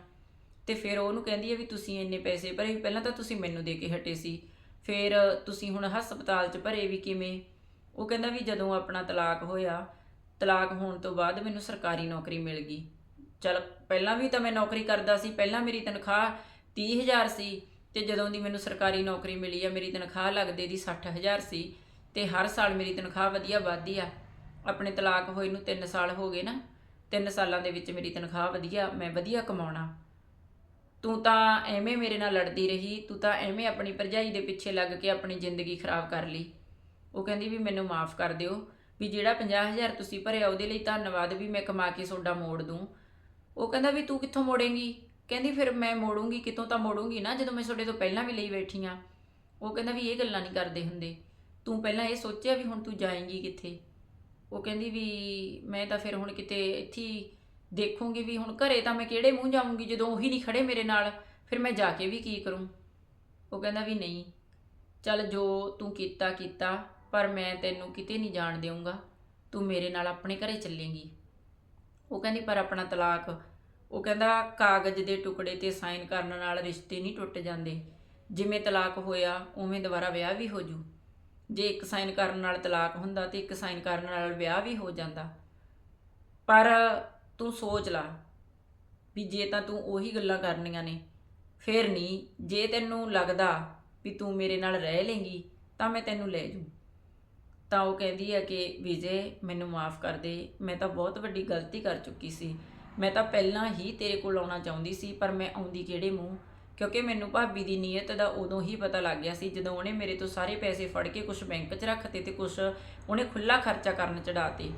ਤੇ ਫਿਰ ਉਹਨੂੰ ਕਹਿੰਦੀ ਹੈ ਵੀ ਤੁਸੀਂ ਇੰਨੇ ਪੈਸੇ ਭਰੇ ਪਹਿਲਾਂ ਤਾਂ ਤੁਸੀਂ ਮੈਨੂੰ ਦੇ ਕੇ ਹਟੇ ਸੀ। ਫਿਰ ਤੁਸੀਂ ਹੁਣ ਹਸਪਤਾਲ 'ਚ ਭਰੇ ਵੀ ਕਿਵੇਂ? ਉਹ ਕਹਿੰਦਾ ਵੀ ਜਦੋਂ ਆਪਣਾ ਤਲਾਕ ਹੋਇਆ, ਤਲਾਕ ਹੋਣ ਤੋਂ ਬਾਅਦ ਮੈਨੂੰ ਸਰਕਾਰੀ ਨੌਕਰੀ ਮਿਲ ਗਈ। ਚਲ ਪਹਿਲਾਂ ਵੀ ਤਾਂ ਮੈਂ ਨੌਕਰੀ ਕਰਦਾ ਸੀ, ਪਹਿਲਾਂ ਮੇਰੀ ਤਨਖਾਹ 30000 ਸੀ ਤੇ ਜਦੋਂ ਦੀ ਮੈਨੂੰ ਸਰਕਾਰੀ ਨੌਕਰੀ ਮਿਲੀ ਆ, ਮੇਰੀ ਤਨਖਾਹ ਲੱਗਦੇ ਦੀ 60000 ਸੀ ਤੇ ਹਰ ਸਾਲ ਮੇਰੀ ਤਨਖਾਹ ਵਧੀਆ ਵੱਧਦੀ ਆ। ਆਪਣੇ ਤਲਾਕ ਹੋਏ ਨੂੰ 3 ਸਾਲ ਹੋ ਗਏ ਨਾ। ਤਿੰਨ ਸਾਲਾਂ ਦੇ ਵਿੱਚ ਮੇਰੀ ਤਨਖਾਹ ਵਧੀਆ, ਮੈਂ ਵਧੀਆ ਕਮਾਉਣਾ। ਤੂੰ ਤਾਂ ਐਵੇਂ ਮੇਰੇ ਨਾਲ ਲੜਦੀ ਰਹੀ, ਤੂੰ ਤਾਂ ਐਵੇਂ ਆਪਣੀ ਭਰਜਾਈ ਦੇ ਪਿੱਛੇ ਲੱਗ ਕੇ ਆਪਣੀ ਜ਼ਿੰਦਗੀ ਖਰਾਬ ਕਰ ਲਈ। ਉਹ ਕਹਿੰਦੀ ਵੀ ਮੈਨੂੰ ਮਾਫ ਕਰ ਦਿਓ, ਵੀ ਜਿਹੜਾ 50000 ਤੁਸੀਂ ਭਰਿਆ ਉਹਦੇ ਲਈ ਧੰਨਵਾਦ ਵੀ ਮੈਂ ਕਮਾ ਕੇ ਤੁਹਾਡਾ ਮੋੜ ਦੂੰ। ਉਹ ਕਹਿੰਦਾ ਵੀ ਤੂੰ ਕਿੱਥੋਂ ਮੋੜੇਂਗੀ? ਕਹਿੰਦੀ ਫਿਰ ਮੈਂ ਮੋੜੂੰਗੀ, ਕਿਤੋਂ ਤਾਂ ਮੋੜੂੰਗੀ ਨਾ, ਜਦੋਂ ਮੈਂ ਤੁਹਾਡੇ ਤੋਂ ਪਹਿਲਾਂ ਵੀ ਲਈ ਬੈਠੀ ਆ ਉਹ ਕਹਿੰਦਾ ਵੀ ਇਹ ਗੱਲਾਂ ਨਹੀਂ ਕਰਦੇ ਹੁੰਦੇ। ਤੂੰ ਪਹਿਲਾਂ ਇਹ ਸੋਚਿਆ ਵੀ ਹੁਣ ਤੂੰ ਜਾਏਂਗੀ ਕਿੱਥੇ? ਉਹ ਕਹਿੰਦੀ ਵੀ ਮੈਂ ਤਾਂ ਫਿਰ ਹੁਣ ਕਿਤੇ ਇੱਥੇ ਦੇਖੂੰਗੀ ਵੀ ਹੁਣ ਘਰੇ ਤਾਂ ਮੈਂ ਕਿਹੜੇ ਮੂੰਹ ਜਾਊਂਗੀ ਜਦੋਂ ਉਹੀ ਨਹੀਂ ਖੜੇ ਮੇਰੇ ਨਾਲ, ਫਿਰ ਮੈਂ ਜਾ ਕੇ ਵੀ ਕੀ ਕਰੂੰ? ਉਹ ਕਹਿੰਦਾ ਵੀ ਨਹੀਂ, ਚੱਲ ਜੋ ਤੂੰ ਕੀਤਾ ਕੀਤਾ, ਪਰ ਮੈਂ ਤੈਨੂੰ ਕਿਤੇ ਨਹੀਂ ਜਾਣ ਦੇਵਾਂਗਾ ਤੂੰ ਮੇਰੇ ਨਾਲ ਆਪਣੇ ਘਰੇ ਚੱਲੇਂਗੀ। ਉਹ ਕਹਿੰਦੀ ਪਰ ਆਪਣਾ ਤਲਾਕ, ਉਹ ਕਹਿੰਦਾ ਕਾਗਜ਼ ਦੇ ਟੁਕੜੇ ਤੇ ਸਾਈਨ ਕਰਨ ਨਾਲ ਰਿਸ਼ਤੇ ਨਹੀਂ ਟੁੱਟ ਜਾਂਦੇ, ਜਿਵੇਂ ਤਲਾਕ ਹੋਇਆ ਉਵੇਂ ਦੁਬਾਰਾ ਵਿਆਹ ਵੀ ਹੋ ਜੂ। ਜੇ ਇੱਕ ਸਾਈਨ ਕਰਨ ਨਾਲ ਤਲਾਕ ਹੁੰਦਾ ਤੇ ਇੱਕ ਸਾਈਨ ਕਰਨ ਨਾਲ ਵਿਆਹ ਵੀ ਹੋ ਜਾਂਦਾ। ਪਰ ਤੂੰ ਸੋਚ ਲਾ ਵੀ ਜੇ ਤਾਂ ਤੂੰ ਉਹੀ ਗੱਲਾਂ ਕਰਨੀਆਂ ਨੇ, ਫੇਰ ਨਹੀਂ ਜੇ ਤੈਨੂੰ ਲੱਗਦਾ ਵੀ ਤੂੰ ਮੇਰੇ ਨਾਲ ਰਹਿ ਲੇਂਗੀ, ਤਾਂ ਮੈਂ ਤੈਨੂੰ ਲੈ ਜੂ ਤਾਂ ਉਹ ਕਹਿੰਦੀ ਹੈ ਕਿ ਵਿਜੇ, ਮੈਨੂੰ ਮਾਫ ਕਰ ਦੇ, ਮੈਂ ਤਾਂ ਬਹੁਤ ਵੱਡੀ ਗਲਤੀ ਕਰ ਚੁੱਕੀ ਸੀ। ਮੈਂ ਤਾਂ ਪਹਿਲਾਂ ਹੀ ਤੇਰੇ ਕੋਲ ਆਉਣਾ ਚਾਹੁੰਦੀ ਸੀ, ਪਰ ਮੈਂ ਆਉਂਦੀ ਕਿਹੜੇ ਮੂੰਹ? ਕਿਉਂਕਿ ਮੈਨੂੰ ਭਾਬੀ ਦੀ ਨੀਅਤ ਦਾ ਉਦੋਂ ਹੀ ਪਤਾ ਲੱਗ ਗਿਆ ਸੀ, ਜਦੋਂ ਉਹਨੇ ਮੇਰੇ ਤੋਂ ਸਾਰੇ ਪੈਸੇ ਫੜ ਕੇ ਕੁਝ ਬੈਂਕ 'ਚ ਰੱਖਤੇ ਤੇ ਕੁਝ ਉਹਨੇ ਖੁੱਲਾ ਖਰਚਾ ਕਰਨ ਚੜਾਤੇ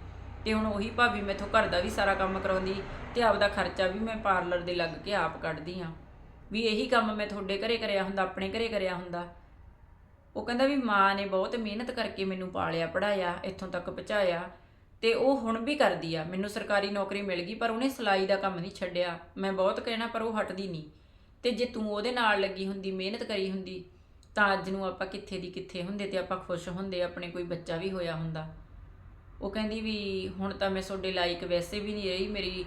ਤੇ ਹੁਣ ਉਹੀ ਭਾਬੀ ਮੈਥੋਂ ਘਰ ਦਾ ਵੀ ਸਾਰਾ ਕੰਮ ਕਰਾਉਂਦੀ ਤੇ ਆਪਦਾ ਖਰਚਾ ਵੀ ਮੈਂ ਪਾਰਲਰ ਦੇ ਲੱਗ ਕੇ ਆਪ ਕੱਢਦੀ ਆ ਵੀ ਇਹੀ ਕੰਮ ਮੈਂ ਤੁਹਾਡੇ ਘਰੇ ਕਰਿਆ ਹੁੰਦਾ, ਆਪਣੇ ਘਰੇ ਕਰਿਆ ਹੁੰਦਾ। ਉਹ ਕਹਿੰਦਾ ਵੀ ਮਾਂ ਨੇ ਬਹੁਤ ਮਿਹਨਤ ਕਰਕੇ ਮੈਨੂੰ ਪਾਲਿਆ ਪੜਾਇਆ ਇੱਥੋਂ ਤੱਕ ਪਹੁੰਚਾਇਆ ਤੇ ਉਹ ਹੁਣ ਵੀ ਕਰਦੀ ਆ। ਮੈਨੂੰ ਸਰਕਾਰੀ ਨੌਕਰੀ ਮਿਲ ਗਈ ਪਰ ਉਹਨੇ ਸਿਲਾਈ ਦਾ ਕੰਮ ਨਹੀਂ ਛੱਡਿਆ। ਮੈਂ ਬਹੁਤ ਕਹਿਣਾ ਪਰ ਉਹ ਹਟਦੀ ਨਹੀਂ। ਤੇ ਜੇ ਤੂੰ ਉਹਦੇ ਨਾਲ ਲੱਗੀ ਹੁੰਦੀ, ਮਿਹਨਤ ਕਰੀ ਹੁੰਦੀ, ਤਾਂ ਅੱਜ ਨੂੰ ਆਪਾਂ ਕਿੱਥੇ ਦੀ ਕਿੱਥੇ ਹੁੰਦੇ ਤੇ ਆਪਾਂ ਖੁਸ਼ ਹੁੰਦੇ, ਆਪਣੇ ਕੋਈ ਬੱਚਾ ਵੀ ਹੋਇਆ ਹੁੰਦਾ। ਉਹ ਕਹਿੰਦੀ ਵੀ ਹੁਣ ਤਾਂ ਮੈਂ ਤੁਹਾਡੇ ਲਾਇਕ ਵੈਸੇ ਵੀ ਨਹੀਂ ਰਹੀ, ਮੇਰੀ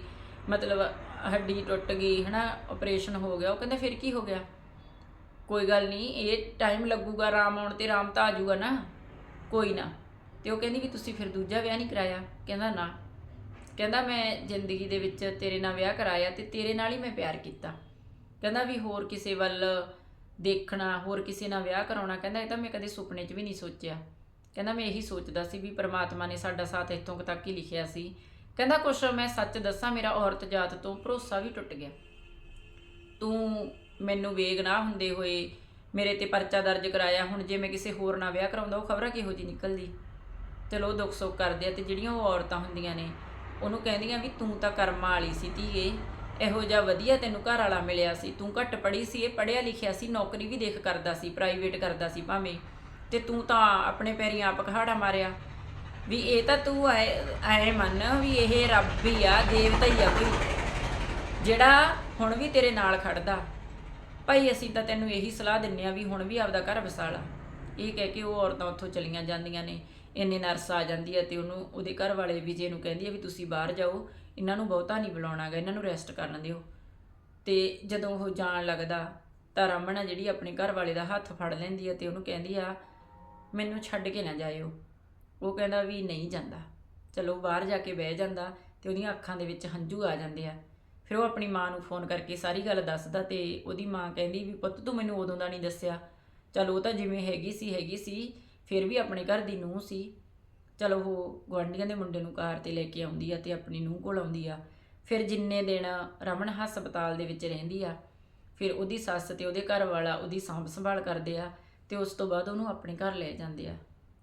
ਮਤਲਬ ਹੱਡੀ ਟੁੱਟ ਗਈ, ਹਨਾ ਆਪਰੇਸ਼ਨ ਹੋ ਗਿਆ। ਉਹ ਕਹਿੰਦਾ, ਫਿਰ ਕੀ ਹੋ ਗਿਆ? ਕੋਈ ਗੱਲ ਨਹੀਂ, ਇਹ ਟਾਈਮ ਲੱਗੂਗਾ, ਆਰਾਮ ਆਉਣ ਤੇ ਆਰਾਮ ਤਾਂ ਆ ਜਾਊਗਾ ਨਾ। ਕੋਈ ਨਾ। ਤੇ ਉਹ ਕਹਿੰਦੀ ਵੀ ਤੁਸੀਂ ਫਿਰ ਦੂਜਾ ਵਿਆਹ ਨਹੀਂ ਕਰਾਇਆ? ਕਹਿੰਦਾ, ਨਾ। ਕਹਿੰਦਾ, ਮੈਂ ਜ਼ਿੰਦਗੀ ਦੇ ਵਿੱਚ ਤੇਰੇ ਨਾਲ ਵਿਆਹ ਕਰਾਇਆ ਤੇ ਤੇਰੇ ਨਾਲ ਹੀ ਮੈਂ ਪਿਆਰ ਕੀਤਾ। ਕਹਿੰਦਾ ਵੀ ਹੋਰ ਕਿਸੇ ਵੱਲ ਦੇਖਣਾ, ਹੋਰ ਕਿਸੇ ਨਾਲ ਵਿਆਹ ਕਰਾਉਣਾ, ਕਹਿੰਦਾ ਇਹ ਤਾਂ ਮੈਂ ਕਦੇ ਸੁਪਨੇ 'ਚ ਵੀ ਨਹੀਂ ਸੋਚਿਆ। ਕਹਿੰਦਾ ਮੈਂ ਇਹੀ ਸੋਚਦਾ ਸੀ ਵੀ ਪ੍ਰਮਾਤਮਾ ਨੇ ਸਾਡਾ ਸਾਥ ਇੱਥੋਂ ਤੱਕ ਹੀ ਲਿਖਿਆ ਸੀ। ਕਹਿੰਦਾ ਕੁਛ ਮੈਂ ਸੱਚ ਦੱਸਾਂ, ਮੇਰਾ ਔਰਤ ਜਾਤ ਤੋਂ ਭਰੋਸਾ ਵੀ ਟੁੱਟ ਗਿਆ। ਤੂੰ ਮੈਨੂੰ ਵੇਗ ਨਾ ਹੁੰਦੇ ਹੋਏ ਮੇਰੇ ਤੇ ਪਰਚਾ ਦਰਜ ਕਰਾਇਆ। ਹੁਣ ਜੇ ਮੈਂ ਕਿਸੇ ਹੋਰ ਨਾਲ ਵਿਆਹ ਕਰਾਉਂਦਾ, ਉਹ ਖਬਰਾਂ ਕਿਹੋ ਜੀ ਨਿਕਲਦੀ? ਚਲੋ ਦੁੱਖ ਸੁੱਖ ਕਰਦੇ ਆ ਤੇ ਜਿਹੜੀਆਂ ਉਹ ਔਰਤਾਂ ਹੁੰਦੀਆਂ ਨੇ, ਉਹਨੂੰ ਕਹਿੰਦੀਆਂ ਵੀ ਤੂੰ ਤਾਂ ਕਰਮਾਂ ਵਾਲੀ ਸੀ ਧੀਏ। ਇਹੋ ਜਿਹਾ ਵਧੀਆ ਤੈਨੂੰ ਘਰ ਵਾਲਾ ਮਿਲਿਆ ਸੀ। ਤੂੰ ਘੱਟ ਪੜ੍ਹੀ ਸੀ, ਇਹ ਪੜ੍ਹਿਆ ਲਿਖਿਆ ਸੀ, ਨੌਕਰੀ ਵੀ ਦੇਖ ਕਰਦਾ ਸੀ ਪ੍ਰਾਈਵੇਟ ਕਰਦਾ ਸੀ ਭਾਵੇਂ। ਤੇ ਤੂੰ ਤਾਂ ਆਪਣੇ ਪੈਰੀਂ ਆਪ ਕਹਾੜਾ ਮਾਰਿਆ। ਵੀ ਇਹ ਤਾਂ ਤੂੰ ਐ ਐ ਮੰਨ ਵੀ ਇਹ ਰੱਬ ਹੀ ਆ ਦੇਵਤਾ ਹੀ ਆ ਕੋਈ। ਜਿਹੜਾ ਹੁਣ ਵੀ ਤੇਰੇ ਨਾਲ ਖੜਦਾ। ਭਾਈ ਅਸੀਂ ਤਾਂ ਤੈਨੂੰ ਇਹੀ ਸਲਾਹ ਦਿੰਨੇ ਆ ਵੀ ਹੁਣ ਵੀ ਆਪਦਾ ਘਰ ਵਸਾ ਲਾ ਇਹ ਕਹਿ ਕੇ ਉਹ ਔਰਤਾਂ ਉੱਥੋਂ ਚਲੀਆਂ ਜਾਂਦੀਆਂ ਨੇ। ਇੰਨੇ ਨਰਸ ਆ ਜਾਂਦੀ ਹੈ ਤੇ ਉਹਨੂੰ, ਉਹਦੇ ਘਰ ਵਾਲੇ ਵਿਜੇ ਨੂੰ ਕਹਿੰਦੀ ਹੈ ਵੀ ਤੁਸੀਂ ਬਾਹਰ ਜਾਓ ਇਹਨਾਂ ਨੂੰ ਬਹੁਤਾ ਨਹੀਂ ਬੁਲਾਉਣਾਗਾ ਇਹਨਾਂ ਨੂੰ ਰੈਸਟ ਕਰਨ ਦਿਓ। ਤੇ ਜਦੋਂ ਉਹ ਜਾਣ ਲੱਗਦਾ, ਤਾਂ ਰਮਨ ਆ ਜਿਹੜੀ ਆਪਣੇ ਘਰ ਵਾਲੇ ਦਾ ਹੱਥ ਫੜ ਲੈਂਦੀ ਹੈ ਤੇ ਉਹਨੂੰ ਕਹਿੰਦੀ ਆ, ਮੈਨੂੰ ਛੱਡ ਕੇ ਨਾ ਜਾਇਓ। ਉਹ ਕਹਿੰਦਾ ਵੀ ਨਹੀਂ ਜਾਂਦਾ। ਚਲੋ, ਬਾਹਰ ਜਾ ਕੇ ਬਹਿ ਜਾਂਦਾ ਤੇ ਉਹਦੀਆਂ ਅੱਖਾਂ ਦੇ ਵਿੱਚ ਹੰਝੂ ਆ ਜਾਂਦੇ ਆ। ਫਿਰ ਉਹ ਆਪਣੀ ਮਾਂ ਨੂੰ ਫੋਨ ਕਰਕੇ ਸਾਰੀ ਗੱਲ ਦੱਸਦਾ ਤੇ ਉਹਦੀ ਮਾਂ ਕਹਿੰਦੀ ਵੀ, ਪੁੱਤ, ਤੂੰ ਮੈਨੂੰ ਉਦੋਂ ਦਾ ਨਹੀਂ ਦੱਸਿਆ। ਚਲ, ਉਹ ਤਾਂ ਜਿਵੇਂ ਹੈਗੀ ਸੀ ਹੈਗੀ ਸੀ, ਫਿਰ ਵੀ ਆਪਣੇ ਘਰ ਦੀ ਨੂੰਹ ਸੀ। ਚਲੋ ਉਹ ਗੁਆਂਢੀਆਂ ਦੇ ਮੁੰਡੇ ਨੂੰ ਕਾਰ ਤੇ ਲੈ ਕੇ ਆਉਂਦੀ ਆ ਤੇ ਆਪਣੀ ਨੂੰਹ ਕੋਲ ਆਉਂਦੀ ਆ। ਫਿਰ ਜਿੰਨੇ ਦਿਨ ਰਮਨ ਹਸਪਤਾਲ ਦੇ ਵਿੱਚ ਰਹਿੰਦੀ ਆ, ਫਿਰ ਉਹਦੀ ਸੱਸ ਤੇ ਉਹਦੇ ਘਰ ਵਾਲਾ ਉਹਦੀ ਸਾਂਭ ਸੰਭਾਲ ਕਰਦੇ ਆ ਤੇ ਉਸ ਤੋਂ ਬਾਅਦ ਉਹਨੂੰ ਆਪਣੇ ਘਰ ਲੈ ਜਾਂਦੇ ਆ।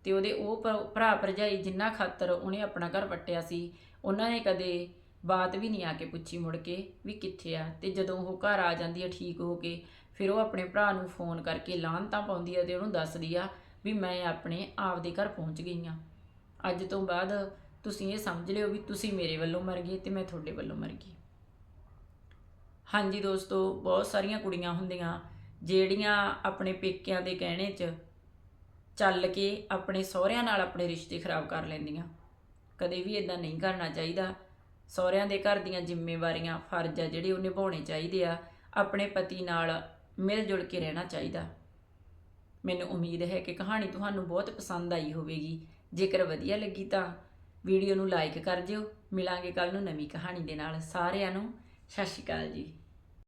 ਤੇ ਉਹਦੇ ਉਹ ਭਰਾ- ਭਰਜਾਈ ਜਿੰਨਾ ਖਾਤਰ ਉਹਨੇ ਆਪਣਾ ਘਰ ਪੱਟਿਆ ਸੀ, ਉਹਨਾਂ ਨੇ ਕਦੇ ਬਾਤ ਵੀ ਨਹੀਂ ਆ ਕੇ ਪੁੱਛੀ ਮੁੜ ਕੇ ਵੀ ਕਿੱਥੇ ਆ। ਤੇ ਜਦੋਂ ਉਹ ਘਰ ਆ ਜਾਂਦੀ ਆ ਠੀਕ ਹੋ ਕੇ, ਫਿਰ ਉਹ ਆਪਣੇ ਭਰਾ ਨੂੰ ਫੋਨ ਕਰਕੇ ਲਾਹਨਤਾਂ ਪਾਉਂਦੀ ਆ ਤੇ ਉਹਨੂੰ ਦੱਸਦੀ ਆ ਵੀ ਮੈਂ ਆਪਣੇ ਆਪ ਦੇ ਘਰ ਪਹੁੰਚ ਗਈ ਆ। ਅੱਜ ਤੋਂ ਬਾਅਦ ਤੁਸੀਂ ਇਹ ਸਮਝ ਲਿਓ ਵੀ ਤੁਸੀਂ ਮੇਰੇ ਵੱਲੋਂ ਮਰ ਗਏ ਤੇ ਮੈਂ ਤੁਹਾਡੇ ਵੱਲੋਂ ਮਰ ਗਈ। ਹਾਂਜੀ ਦੋਸਤੋ, ਬਹੁਤ ਸਾਰੀਆਂ ਕੁੜੀਆਂ ਹੁੰਦੀਆਂ ਜਿਹੜੀਆਂ ਆਪਣੇ ਪੇਕਿਆਂ ਦੇ ਕਹਿਣੇ 'ਚ ਚੱਲ ਕੇ ਆਪਣੇ ਸਹੁਰਿਆਂ ਨਾਲ ਆਪਣੇ ਰਿਸ਼ਤੇ ਖਰਾਬ ਕਰ ਲੈਂਦੀਆਂ। ਕਦੇ ਵੀ ਇਦਾਂ ਨਹੀਂ ਕਰਨਾ ਚਾਹੀਦਾ। ਸਹੁਰਿਆਂ ਦੇ ਘਰ ਦੀਆਂ ਜ਼ਿੰਮੇਵਾਰੀਆਂ, ਫਰਜ਼ ਆ ਜਿਹੜੇ ਉਹ ਨਿਭਾਉਣੇ ਚਾਹੀਦੇ ਆ। ਆਪਣੇ ਪਤੀ ਨਾਲ ਮਿਲ ਜੁਲ ਕੇ ਰਹਿਣਾ ਚਾਹੀਦਾ। ਮੈਨੂੰ ਉਮੀਦ ਹੈ ਕਿ ਕਹਾਣੀ ਤੁਹਾਨੂੰ ਬਹੁਤ ਪਸੰਦ ਆਈ ਹੋਵੇਗੀ। ਜੇਕਰ ਵਧੀਆ ਲੱਗੀ ਤਾਂ ਵੀਡੀਓ ਨੂੰ ਲਾਈਕ ਕਰ ਦਿਓ। ਮਿਲਾਂਗੇ ਕੱਲ ਨੂੰ ਨਵੀਂ ਕਹਾਣੀ ਦੇ ਨਾਲ ਸਾਰਿਆਂ ਨੂੰ। ਸਤਿ ਸ਼੍ਰੀ ਅਕਾਲ ਜੀ।